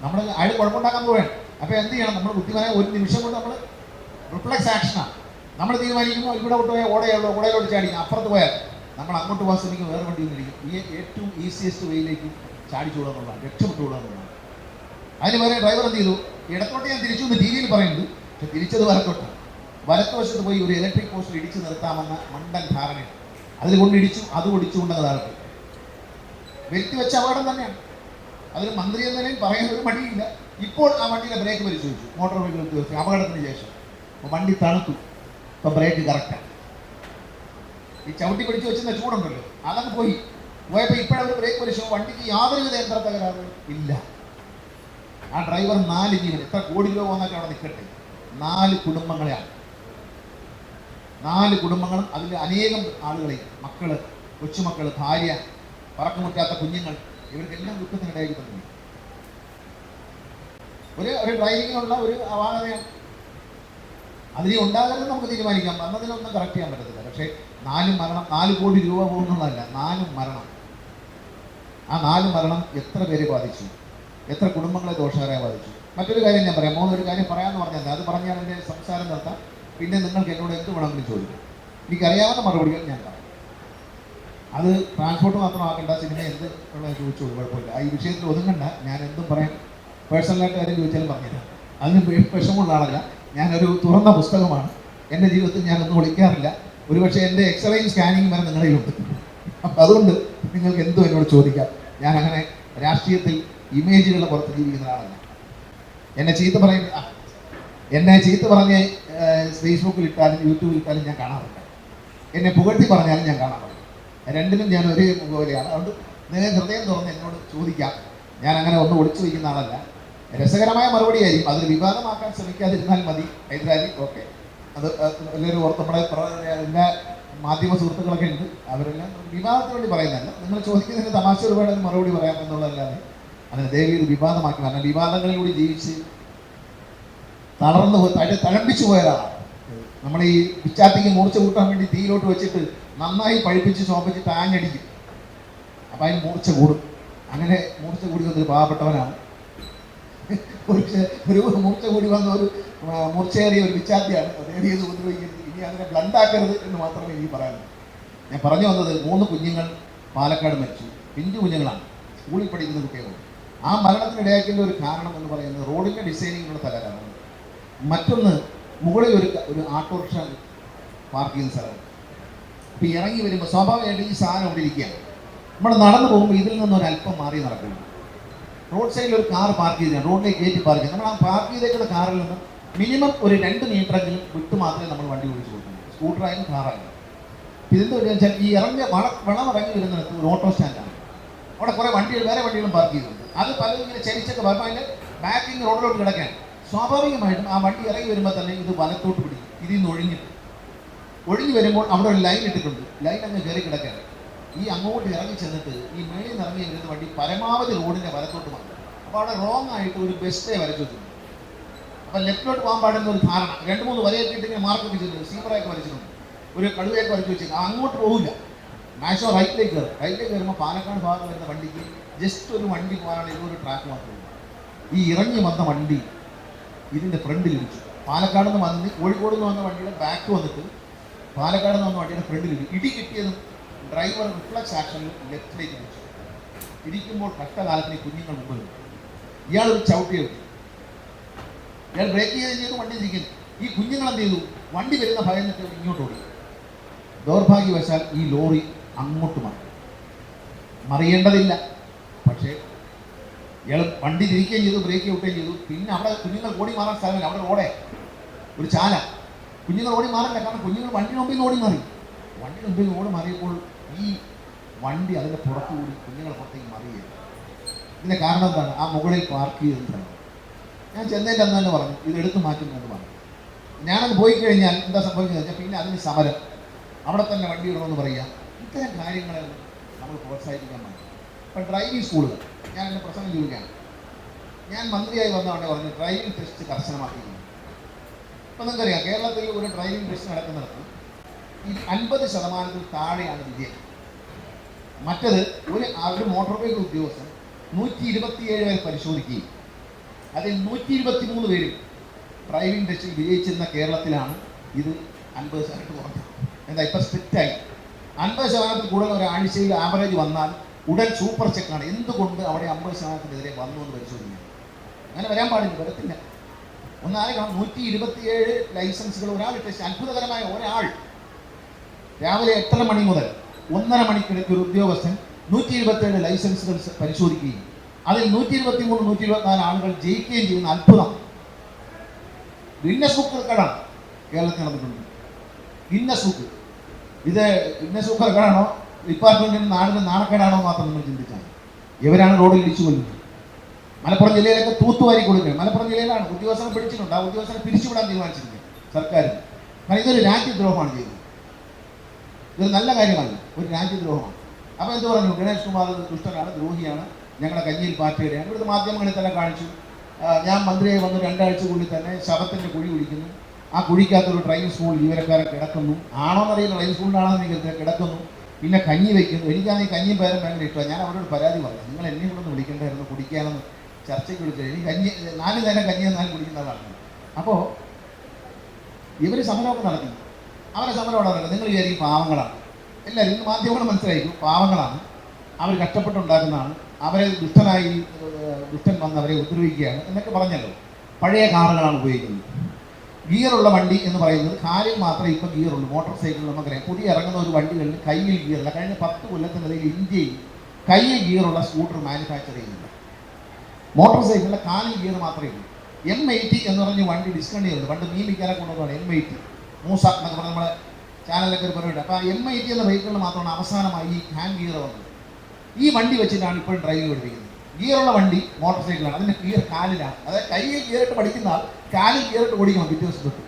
നമ്മൾ അയാൾ കുഴപ്പമുണ്ടാക്കാൻ പോവുകയാണ്. അപ്പോൾ എന്ത് ചെയ്യണം? നമ്മൾ ബുദ്ധിമാനായ ഒരു നിമിഷം കൊണ്ട് നമ്മൾ റിഫ്ലക്സ് ആക്ഷനാണ് നമ്മൾ തീരുമാനിക്കുമ്പോൾ ഇവിടെ വിട്ട് പോയാൽ ഓടയുള്ളൂ ഓടയിലോട്ട് ചാടി അപ്പുറത്ത് പോയാൽ നമ്മൾ അങ്ങോട്ട് ശ്രമിക്കും വേറെ വണ്ടി ഒന്നിരിക്കും ഈ ഏറ്റവും ഈസിയസ്റ്റ് വേയിലേക്ക് ചാടിച്ചു വിടുക എന്നുള്ളതാണ് രക്ഷപ്പെട്ടു വിടുക എന്നുള്ളതാണ് അതിന് വേറെ ഡ്രൈവർ എന്ത് ചെയ്തു? ഇടത്തോട്ട് ഞാൻ തിരിച്ചു എന്ന് ടി വിയിൽ പറയുന്നുണ്ട് പക്ഷെ തിരിച്ചത് വലത്തോട്ട് വലത്തുവശത്ത് പോയി ഒരു ഇലക്ട്രിക് പോസ്റ്റിൽ ഇടിച്ചു നിർത്താമെന്ന മണ്ടൻ ധാരണയാണ് അതിൽ കൊണ്ട് ഇടിച്ചു അത് ഒടിച്ചുകൊണ്ടത് താഴത്ത് വ്യക്തി വെച്ച അപകടം തന്നെയാണ്. അതിന് മന്ത്രി എന്ന നിലയിൽ പറയാൻ ഒരു മടിയില്ല. ഇപ്പോൾ ആ വണ്ടിയുടെ ബ്രേക്ക് പരിശോധിച്ചു. മോട്ടോർ വെഹിക്കിൾ അപകടത്തിന് ശേഷം. വണ്ടി തണുത്തു. ഇപ്പം ബ്രേക്ക് കറക്റ്റാണ് ഈ ചവിട്ടി പിടിച്ച് വെച്ചിരുന്ന ചൂടുണ്ടല്ലോ അതങ്ങ് പോയി. പോയപ്പോൾ ഇപ്പോഴവർ ബ്രേക്ക് പരിശോധന വണ്ടിക്ക് യാതൊരുവിധ യന്ത്ര തകരാറ് ഇല്ല. ആ ഡ്രൈവർ നാല് ജീവൻ എത്ര കോടി രൂപ വന്നൊക്കെ അവിടെ നിൽക്കട്ടെ? നാല് കുടുംബങ്ങളെയാണ്. നാല് കുടുംബങ്ങളും അതിൽ അനേകം ആളുകളെ മക്കൾ കൊച്ചുമക്കൾ ഭാര്യ പറക്കുമുറ്റാത്ത കുഞ്ഞുങ്ങൾ ഇവർക്കെല്ലാം ദുഃഖത്തിനിടയാക്കി തന്നെ. ഒരു ഒരു ഡ്രൈവിങ്ങിനുള്ള ഒരു അപാകതയാണ് അതിനെ ഉണ്ടാകരുത് നമുക്ക് തീരുമാനിക്കാം. വന്നതിനൊന്നും കറക്റ്റ് ചെയ്യാൻ പറ്റത്തില്ല. പക്ഷേ നാല് മരണം നാല് കോടി രൂപ പോകുന്നതല്ല നാല് മരണം. ആ നാല് മരണം എത്ര പേരെ ബാധിച്ചു? എത്ര കുടുംബങ്ങളെ ദോഷകരമായി ബാധിച്ചു? മറ്റൊരു കാര്യം ഞാൻ പറയാം. മൂന്നൊരു കാര്യം പറയാമെന്ന് പറഞ്ഞാൽ അത് പറഞ്ഞാൽ എന്റെ സംസാരം നിർത്താം. പിന്നെ നിങ്ങൾക്ക് എന്നോട് എന്ത് വേണമെങ്കിലും ചോദിക്കും. എനിക്കറിയാവുന്ന മറുപടികൾ ഞാൻ പറയാം. അത് ട്രാൻസ്പോർട്ട് മാത്രമാക്കേണ്ട സിനിമ എന്ത് ചോദിച്ചോളൂ കുഴപ്പമില്ല. ആ ഈ വിഷയത്തിൽ ഒതുങ്ങണ്ട. ഞാൻ എന്തും പറയാം. പേഴ്സണലായിട്ട് കാര്യം ചോദിച്ചാലും പറഞ്ഞുതരാം. അതിന് വിഷമമുള്ള ആളല്ല. ഞാനൊരു തുറന്ന പുസ്തകമാണ്. എന്റെ ജീവിതത്തിൽ ഞാനൊന്നും ഒളിക്കാറില്ല. ഒരുപക്ഷെ എന്റെ എക്സ്റേയും സ്കാനിങ് വരെ നിങ്ങളുടെ കയ്യിലുണ്ട്. അപ്പം അതുകൊണ്ട് നിങ്ങൾക്ക് എന്തും എന്നോട് ചോദിക്കാം. ഞാൻ അങ്ങനെ രാഷ്ട്രീയത്തിൽ ഇമേജുകളുടെ പുറത്ത് ജീവിക്കുന്ന ആളല്ല എന്നെ ചീത്ത പറയുന്ന എന്നെ ചീത്ത പറഞ്ഞ് ഫേസ്ബുക്കിൽ ഇട്ടാലും യൂട്യൂബിൽ ഇട്ടാലും ഞാൻ കാണാറില്ല. എന്നെ പുകഴ്ത്തി പറഞ്ഞാലും ഞാൻ കാണാറില്ല. രണ്ടിനും ഞാൻ ഒരേ പോലെയാണ് അതുകൊണ്ട് നിങ്ങൾ ഹൃദയം തുറന്ന് എന്നോട് ചോദിക്കാം. ഞാൻ അങ്ങനെ ഒന്നും ഒളിച്ചു വയ്ക്കുന്ന ആളല്ല. രസകരമായ മറുപടി ആയിരിക്കും അതൊരു വിവാദമാക്കാൻ ശ്രമിക്കാതിരുന്നാൽ മതി. ഹൈദരാലി ഓക്കെ. അത് വലിയൊരു നമ്മുടെ എല്ലാ മാധ്യമ സുഹൃത്തുക്കളൊക്കെ ഉണ്ട്. അവരെല്ലാം വിവാദത്തിന് വേണ്ടി പറയുന്നതല്ല. നിങ്ങൾ ചോദിക്കുന്നതിന് തമാശ ഒരുപാട് മറുപടി പറയാം എന്നുള്ളതല്ലാതെ അങ്ങനെ ദേവി ഒരു വിവാദമാക്കി കാരണം വിവാദങ്ങളിലൂടെ ജീവിച്ച് തളർന്നു പോയി തഴ തഴമ്പിച്ചു പോയതാണ്. നമ്മൾ ഈ പിച്ചാത്തിക്ക് മൂർച്ച കൂട്ടാൻ വേണ്ടി തീയിലോട്ട് വെച്ചിട്ട് നന്നായി പഴിപ്പിച്ച് ചോപ്പിച്ചിട്ട് ആഞ്ഞടിക്കും. അപ്പം അതിന് മൂർച്ച കൂടും. അങ്ങനെ മൂർച്ച കൂടി വന്നൊരു പാവപ്പെട്ടവനാണ്. ഒരു മൂർച്ച കൂടി വന്ന ഒരു മൂർച്ചയേറിയ ഒരു വിച്ചാത്തിയാണ് നേടിയത് ഉപദ്രവിക്കരുത് ഇനി അതിനെ ബ്ലണ്ടാക്കരുത് എന്ന് മാത്രമേ എനിക്ക് പറയാനുള്ളൂ. ഞാൻ പറഞ്ഞു വന്നത് മൂന്ന് കുഞ്ഞുങ്ങൾ പാലക്കാട് മരിച്ചു. പിഞ്ചു കുഞ്ഞുങ്ങളാണ്. സ്കൂളിൽ പഠിക്കുന്ന കുട്ടികളും ആ മരണത്തിനിടയാക്കേണ്ട ഒരു കാരണം എന്ന് പറയുന്നത് റോഡിന്റെ ഡിസൈനിങ്ങിനുള്ള തകരാറാണ്. മറ്റൊന്ന് മുകളിൽ ഒരു ഒരു ആട്ടോറിക്ഷ പാർക്ക് ചെയ്യുന്ന സ്ഥലം അപ്പോൾ ഇറങ്ങി വരുമ്പോൾ സ്വാഭാവികമായിട്ട് ഈ സാധനം അവിടെ ഇരിക്കുകയാണ്. നമ്മൾ നടന്നു പോകുമ്പോൾ ഇതിൽ നിന്ന് ഒരു അല്പം മാറി നടക്കുന്നു. റോഡ് സൈഡിൽ ഒരു കാർ പാർക്ക് ചെയ്തിട്ടുണ്ട് റോഡിലേക്ക് കയറ്റി പാർക്ക് ചെയ്ത് നമ്മൾ ആ പാർക്ക് ചെയ്തേക്കുന്ന കാറിൽ നിന്ന് മിനിമം ഒരു രണ്ട് മീറ്ററെങ്കിലും വിട്ട് മാത്രമേ നമ്മൾ വണ്ടി ഓടിച്ചു കൊടുക്കുന്നുള്ളൂ സ്കൂട്ടറായാലും കാറായാലും ഒരു വെച്ചാൽ ഈ ഇറങ്ങിയ വള വളം ഇറങ്ങി വരുന്നിടത്ത് ഒരു ഓട്ടോ സ്റ്റാൻഡാണ്. അവിടെ കുറേ വണ്ടികൾ വേറെ വണ്ടികളും പാർക്ക് ചെയ്തിട്ടുണ്ട്. അത് പലതും ഇങ്ങനെ ചരിച്ചൊക്കെ വരുമ്പോൾ അതിന്റെ ബാക്കിങ് റോഡിലോട്ട് കിടക്കാൻ സ്വാഭാവികമായിട്ടും ആ വണ്ടി ഇറങ്ങി വരുമ്പോൾ തന്നെ ഇത് വലത്തോട്ട് പിടിക്കും. ഇതിൽ നിന്ന് ഒഴിഞ്ഞിട്ട് ഒഴിഞ്ഞു വരുമ്പോൾ അവിടെ ഒരു ലൈൻ ഇട്ടിട്ടുണ്ട്. ലൈൻ അങ്ങ് കയറി കിടക്കാൻ ഈ അങ്ങോട്ട് ഇറങ്ങി ചെന്നിട്ട് ഈ മേളിൽ നിന്ന് ഇറങ്ങി വരുന്ന വണ്ടി പരമാവധി റോഡിന്റെ വലത്തോട്ട് മാറും. അപ്പോൾ അവിടെ റോങ് ആയിട്ട് ഒരു ബെസ്റ്റേ വരച്ചു വെച്ചിട്ടുണ്ട്. അപ്പോൾ ലെഫ്റ്റിലോട്ട് പോകാൻ പാടുന്ന ഒരു ധാരണ. രണ്ട് മൂന്ന് വരയൊക്കെ ഇട്ട് മാർക്ക് വെച്ചിട്ടുണ്ട് സീബ്രയൊക്കെ വരച്ചിട്ടുണ്ട്. ഒരു കടുവയൊക്കെ വരച്ച് വെച്ചിട്ടുണ്ട്. അങ്ങോട്ട് പോകില്ല മാക്സിമം റൈറ്റിലേക്ക് കയറും. റൈറ്റിലേക്ക് കയറുമ്പോൾ പാലക്കാട് ഭാഗത്ത് വരുന്ന വണ്ടിക്ക് ജസ്റ്റ് ഒരു വണ്ടി പോകാനുള്ള ഇതൊരു ട്രാക്ക് മാത്രമേ ഈ ഇറങ്ങി വന്ന വണ്ടി ഇതിന്റെ ഫ്രണ്ടിൽ ഇടിച്ചു. പാലക്കാട് നിന്ന് വന്ന് കോഴിക്കോട് നിന്ന് വന്ന വണ്ടിയുടെ ബാക്ക് വന്നിട്ട് പാലക്കാട് നിന്ന് വന്ന വണ്ടിയുടെ ഫ്രണ്ടിൽ ഇടി. ഇടി കിട്ടിയതും ഡ്രൈവർ റിഫ്ലക്സ് ആക്ഷനിൽ ലെഫ്റ്റിലേക്ക് ഇടിച്ചു. ഇടിക്കുമ്പോൾ കഷ്ടകാലത്തിന് കുഞ്ഞുങ്ങൾ നിന്നു. ഇയാൾ ഒരു ചവിട്ടി വെച്ചു ഇയാൾ ബ്രേക്ക് ചെയ്ത് ചെയ്തു വണ്ടി നിൽക്കുന്നു ഈ കുഞ്ഞുങ്ങൾ എന്ത് ചെയ്തു? വണ്ടി വരുന്ന ഭയന്നിട്ട് ഇങ്ങോട്ട് ഓടി. ദൗർഭാഗ്യവശാൽ ഈ ലോറി അങ്ങോട്ട് മാറി. മറിയേണ്ടതില്ല. പക്ഷേ ഇയാൾ വണ്ടി തിരിക്കുകയും ചെയ്തു ബ്രേക്ക് ഔട്ടുകയും ചെയ്തു. പിന്നെ അവിടെ കുഞ്ഞുങ്ങൾ ഓടി മാറാൻ സ്ഥലമില്ല. അവിടെ റോഡേ. ഒരു ചാല. കുഞ്ഞുങ്ങൾ ഓടി മാറില്ല കാരണം കുഞ്ഞുങ്ങൾ വണ്ടി മുമ്പിൽ ഓടി മാറി. വണ്ടി മുമ്പിൽ ഓടി മാറിയപ്പോൾ ഈ വണ്ടി അതിന്റെ പുറത്തുകൂടി കുഞ്ഞുങ്ങളെ പുറത്തേക്ക് മറിയുകയാണ്. ഇതിന്റെ കാരണം എന്താണ്? ആ മുകളിൽ പാർക്ക് ചെയ്തിട്ടുണ്ട്. ഞാൻ ചെന്നതിന്റെ അന്ന് തന്നെ പറഞ്ഞു ഇത് എടുത്തു മാറ്റുന്നു എന്ന് പറഞ്ഞു. ഞാനത് പോയി കഴിഞ്ഞാൽ എന്താ സംഭവിക്കുന്നത് വെച്ചാൽ പിന്നെ അതിന് സമരം. അവിടെ തന്നെ വണ്ടി ഇടണമെന്ന് പറയുക. ഇത്തരം കാര്യങ്ങളെ നമ്മൾ പ്രോത്സാഹിപ്പിക്കാൻ പറ്റും ഇപ്പം ഡ്രൈവിംഗ് സ്കൂളുകൾ ഞാൻ എന്റെ പ്രസംഗം ചോദിക്കുകയാണ്. ഞാൻ മന്ത്രിയായി വന്നവിടെ പറഞ്ഞു ഡ്രൈവിംഗ് ടെസ്റ്റ് കർശനമാക്കിയിരുന്നു ഇപ്പം നിങ്ങൾക്കറിയാം കേരളത്തിൽ ഒരു ഡ്രൈവിംഗ് ടെസ്റ്റ് നടക്കുന്നിടത്ത് ഈ അൻപത് ശതമാനത്തിൽ താഴെയാണ് വിജയം. മറ്റത് ഒരു ഒരു മോട്ടോർ വെഹിക്കിൾ ഉദ്യോഗസ്ഥൻ നൂറ്റി ഇരുപത്തിയേഴ് പേരെ പരിശോധിക്കുകയും അതിൽ നൂറ്റി ഇരുപത്തി മൂന്ന് പേരും ഡ്രൈവിംഗ് ടെസ്റ്റിൽ വിജയിച്ചിരുന്ന കേരളത്തിലാണ് ഇത് അൻപത് ശതമാനം കുറഞ്ഞത്. എന്താ ഇപ്പം സ്ട്രിക്റ്റായി അൻപത് ശതമാനത്തിൽ കൂടുതൽ ഒരാഴ്ചയിൽ ആവറേജ് വന്നാൽ ഉടൻ സൂപ്പർ ചെക്കാണ് എന്തുകൊണ്ട് അവിടെ അമ്പത് ശതമാനത്തിനെതിരെ വന്നു എന്ന് പരിശോധിക്കുക അങ്ങനെ വരാൻ പാടില്ല വരത്തില്ല. ഒന്നാലോചിക്കണം നൂറ്റി ഇരുപത്തിയേഴ് ലൈസൻസുകൾ ഒരാൾ ടെസ്റ്റ് അത്ഭുതകരമായ ഒരാൾ രാവിലെ എട്ടര മണി മുതൽ ഒന്നര മണിക്കിടയ്ക്ക് ഒരു ഉദ്യോഗസ്ഥൻ നൂറ്റി ഇരുപത്തിയേഴ് ലൈസൻസുകൾ പരിശോധിക്കുകയും അതിൽ നൂറ്റി ഇരുപത്തി മൂന്ന് നൂറ്റി ഇരുപത്തിനാല് ആളുകൾ ജയിക്കുകയും ചെയ്യുന്ന അത്ഭുതം. ഗിന്നസ് ബുക്ക് കേരളത്തിൽ നടന്നിട്ടുണ്ട്. ഗിന്നസ് ബുക്ക് ഇത് ഗിന്നസ് ബുക്ക് റെക്കോർഡാണോ ഡിപ്പാർട്ട്മെന്റിന് നാടിന് നാണക്കേടാണോ മാത്രം നമ്മൾ ചിന്തിച്ചാൽ ഇവരാണ് റോഡിൽ ഇടിച്ചു കൊല്ലുന്നത്. മലപ്പുറം ജില്ലയിലൊക്കെ തൂത്തുവാരി കൊടുക്കുക മലപ്പുറം ജില്ലയിലാണ്. ഉദ്യോഗസ്ഥനെ പിടിച്ചിട്ടുണ്ട്. ആ ഉദ്യോഗസ്ഥനെ പിരിച്ചുവിടാൻ തീരുമാനിച്ചിരിക്കുന്നത് സർക്കാർ. കാരണം ഇതൊരു രാജ്യദ്രോഹമാണ് ചെയ്തത്. ഇതൊരു നല്ല കാര്യമല്ല. ഒരു രാജ്യദ്രോഹമാണ്. അപ്പോൾ എന്ത് പറഞ്ഞു? ഗണേഷ് കുമാർ ദുഷ്ടനാണ് ദ്രോഹിയാണ്. ഞങ്ങളുടെ കഞ്ഞിയിൽ പാർട്ടി വരെയാണ് ഇവിടുത്തെ മാധ്യമങ്ങളിൽ തന്നെ കാണിച്ചു. ഞാൻ മന്ത്രിയായി വന്ന് രണ്ടാഴ്ചക്കുള്ളിൽ തന്നെ ശവത്തിന്റെ കുഴി കുടിക്കുന്നു ആ കുഴിക്കകത്തൊരു ഡ്രൈവിംഗ് സ്കൂൾ ജീവനക്കാരെ കിടക്കുന്നു. ആണോ ആണോന്നറിയില്ല ഡ്രൈവിംഗ് സ്കൂളിലാണെന്ന് എനിക്ക് കിടക്കുന്നു. പിന്നെ കഞ്ഞി വയ്ക്കുന്നു എനിക്കാണെങ്കിൽ കഞ്ഞിയും പേരും ഭയങ്കര ഇഷ്ടമാണ്. ഞാൻ അവരോട് പരാതി പറഞ്ഞു. നിങ്ങൾ എന്നെ കൂടെ ഒന്ന് വിളിക്കേണ്ടായിരുന്നു കുടിക്കാനെന്ന് ചർച്ചയ്ക്ക് വിളിച്ചത്. എനിക്ക് കഞ്ഞി നാല് നേരം കഞ്ഞി എന്നാലും കുടിക്കുന്നതാണ്. അപ്പോൾ ഇവർ സമരമൊക്കെ നടത്തി. അവരെ സമരം നടക്കുന്നത് നിങ്ങൾ വിചാരിക്കും പാവങ്ങളാണ്. എല്ലാവരും ഇന്ന് മാധ്യമങ്ങൾ മനസ്സിലായിരിക്കും പാവങ്ങളാണ്. അവർ കഷ്ടപ്പെട്ടുണ്ടാക്കുന്നതാണ്. അവരെ ദുഷ്ടനായി ദുഷ്ടൻ വന്ന് അവരെ ഉപദ്രവിക്കുകയാണ് എന്നൊക്കെ പറഞ്ഞല്ലോ. പഴയ കാറുകളാണ് ഉപയോഗിക്കുന്നത്. ഗിയറുള്ള വണ്ടി എന്ന് പറയുന്നത് കാലിൽ മാത്രമേ ഇപ്പോൾ ഗിയറുള്ളൂ. മോട്ടോർ സൈക്കിൾ നമുക്കറിയാം. പുതിയ ഇറങ്ങുന്ന ഒരു വണ്ടികളിൽ കയ്യിൽ ഗിയറില്ല. കഴിഞ്ഞ പത്ത് കൊല്ലത്തിനിടയിൽ ഇന്ത്യയിൽ കയ്യിൽ ഗിയറുള്ള സ്കൂട്ടർ മാനുഫാക്ചർ ചെയ്യുന്നില്ല. മോട്ടോർ സൈക്കിളിൽ കാലിൽ ഗിയർ മാത്രമേ ഉള്ളൂ. എം എയ്റ്റി എന്ന് പറഞ്ഞ് വണ്ടി ഡിസ്കണ്ടിന്യൂ ഉണ്ട് പണ്ട് മീമിക്കാരെ കൊണ്ടുവന്നതാണ് എം എയ്റ്റി മൂസ എന്നൊക്കെ പറഞ്ഞ നമ്മുടെ ചാനലിലൊക്കെ ഒരു പരിപാടി അപ്പോൾ എം ഐ ടി എന്ന വെഹിക്കിളിൽ മാത്രമാണ് അവസാനമായി ഈ ഹാൻഡ് ഗിയർ വന്നത്. ഈ വണ്ടി വെച്ചിട്ടാണ് ഇപ്പോൾ ഡ്രൈവിംഗ് പഠിപ്പിക്കുന്നത് ഗിയറുള്ള വണ്ടി മോട്ടോർ സൈക്കിളാണ് അതിന്റെ ഗിയർ കാലിലാണ്. അതായത് കൈയിൽ ഗിയറിട്ട് പഠിക്കുന്ന ആൾ കാലിൽ ഗിയറിട്ട് ഓടിക്കണം പിറ്റേ ദിവസം തൊട്ട്.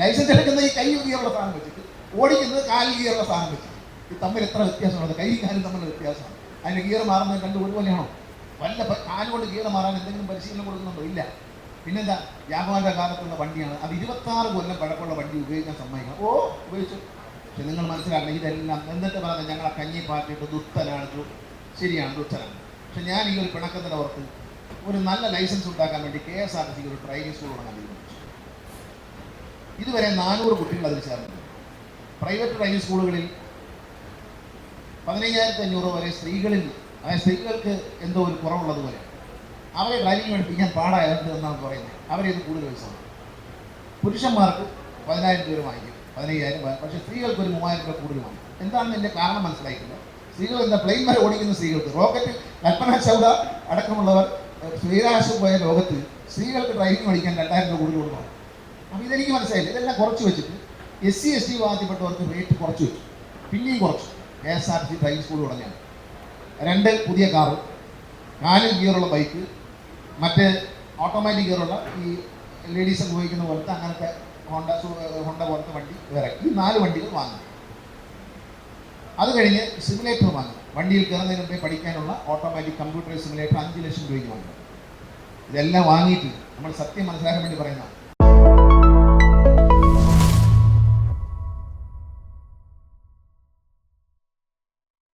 ലൈസൻസ് എടുക്കുന്ന ഈ കൈ ഗിയറുള്ള സാധനം വെച്ചിട്ട് ഓടിക്കുന്നത് കാലിൽ ഗിയറുള്ള സാധനം വെച്ചിട്ട്. ഇത് തമ്മിൽ എത്ര വ്യത്യാസമുള്ളത് കൈ കാലും തമ്മിലുള്ള വ്യത്യാസമാണ്. അതിന്റെ ഗിയർ മാറുന്നത് കണ്ട് ഒരുപോലെയാണോ? വല്ല കാലുകൊണ്ട് ഗിയർ മാറാൻ എന്തെങ്കിലും പരിശീലനം കൊടുക്കുന്നുണ്ടോ? ഇല്ല. പിന്നെന്താ? യാഗവാന്റെ കാലത്തുള്ള വണ്ടിയാണ്. അത് ഇരുപത്താറ് കൊല്ലം പഴക്കമുള്ള വണ്ടി ഉപയോഗിക്കാൻ സമ്മതിക്കണം. ഓ ഉപയോഗിച്ചു. പക്ഷെ നിങ്ങൾ മനസ്സിലാക്കണം ഇതെല്ലാം എന്നിട്ട് പറഞ്ഞാൽ ഞങ്ങളെ കഞ്ഞി പാർട്ടിയുടെ ദുഷ്ടനാണ് ദു- ശരിയാണ് ദുഷ്ടനാണ് പക്ഷെ ഞാൻ ഈ ഒരു പിണക്കത്തിന്റെ ഓർത്ത് ഒരു നല്ല ലൈസൻസ് ഉണ്ടാക്കാൻ വേണ്ടി കെ എസ് ആർ ടി സിക്ക് ഒരു പ്രൈവറ്റ് സ്കൂൾ തുടങ്ങാൻ തീരുമാനിച്ചു ഇതുവരെ നാനൂറ് കുട്ടികൾ അതിൽ ചേർന്നു പ്രൈവറ്റ് ഡ്രൈവിംഗ് സ്കൂളുകളിൽ പതിനയ്യായിരത്തി അഞ്ഞൂറ് വരെ സ്ത്രീകളിൽ അതായത് സ്ത്രീകൾക്ക് എന്തോ ഒരു കുറവുള്ളതുപോലെ അവരെ ഡ്രൈവിംഗ് പഠിപ്പിക്കാൻ പാടായത് എന്നാണ് പറയുന്നത്. അവരെ ഇത് കൂടുതൽ വയസ്സാണ്. പുരുഷന്മാർക്ക് പതിനായിരം രൂപ വാങ്ങിക്കും. പതിനയ്യായിരം പക്ഷെ സ്ത്രീകൾക്ക് ഒരു മൂവായിരം രൂപ വാങ്ങിക്കും എന്താണെന്ന് എന്റെ കാരണം മനസ്സിലായിട്ടില്ല. സ്ത്രീകൾ എന്താ പ്ലെയിൻ വരെ ഓടിക്കുന്ന സ്ത്രീകൾക്ക് റോക്കറ്റ് കൽപ്പന ചൗദ അടക്കമുള്ളവർ ശ്രീരാശം പോയ ലോകത്ത് സ്ത്രീകൾക്ക് ഡ്രൈവിംഗ് പഠിക്കാൻ രണ്ടായിരം രൂപ കൂടുതൽ കൊടുക്കണം. അപ്പോൾ ഇതെനിക്ക് മനസ്സിലായില്ല. ഇതെല്ലാം കുറച്ച് വെച്ചിട്ട് എസ് സി എസ് ടി വിഭാഗത്തിൽപ്പെട്ടവർക്ക് റേറ്റ് കുറച്ച് വെച്ചു. പിന്നെയും കുറച്ചു. K S R T driving school തുടങ്ങിയാണ്. രണ്ട് പുതിയ കാറ് നാല് ഗിയറുള്ള ബൈക്ക് മറ്റ് ഓട്ടോമാറ്റിക് ഗിയറുള്ള ഈ ലേഡീസ് ഉപയോഗിക്കുന്ന പോലത്തെ അങ്ങനത്തെ ഹോണ്ട ഹോണ്ട പോലത്തെ വണ്ടി വേറെ ഈ നാല് വണ്ടികൾ വാങ്ങി. അത് കഴിഞ്ഞ് സിമുലേറ്റർ വാങ്ങി. വണ്ടിയിൽ കയറുന്നതിന് മുമ്പേ പഠിക്കാനുള്ള ഓട്ടോമാറ്റിക് കമ്പ്യൂട്ടർ സിമുലേറ്റർ അഞ്ച് ലക്ഷം രൂപയ്ക്ക് വാങ്ങി. ഇതെല്ലാം വാങ്ങിയിട്ട് നമ്മൾ സത്യം മനസ്സിലാക്കാൻ വേണ്ടി പറയുന്ന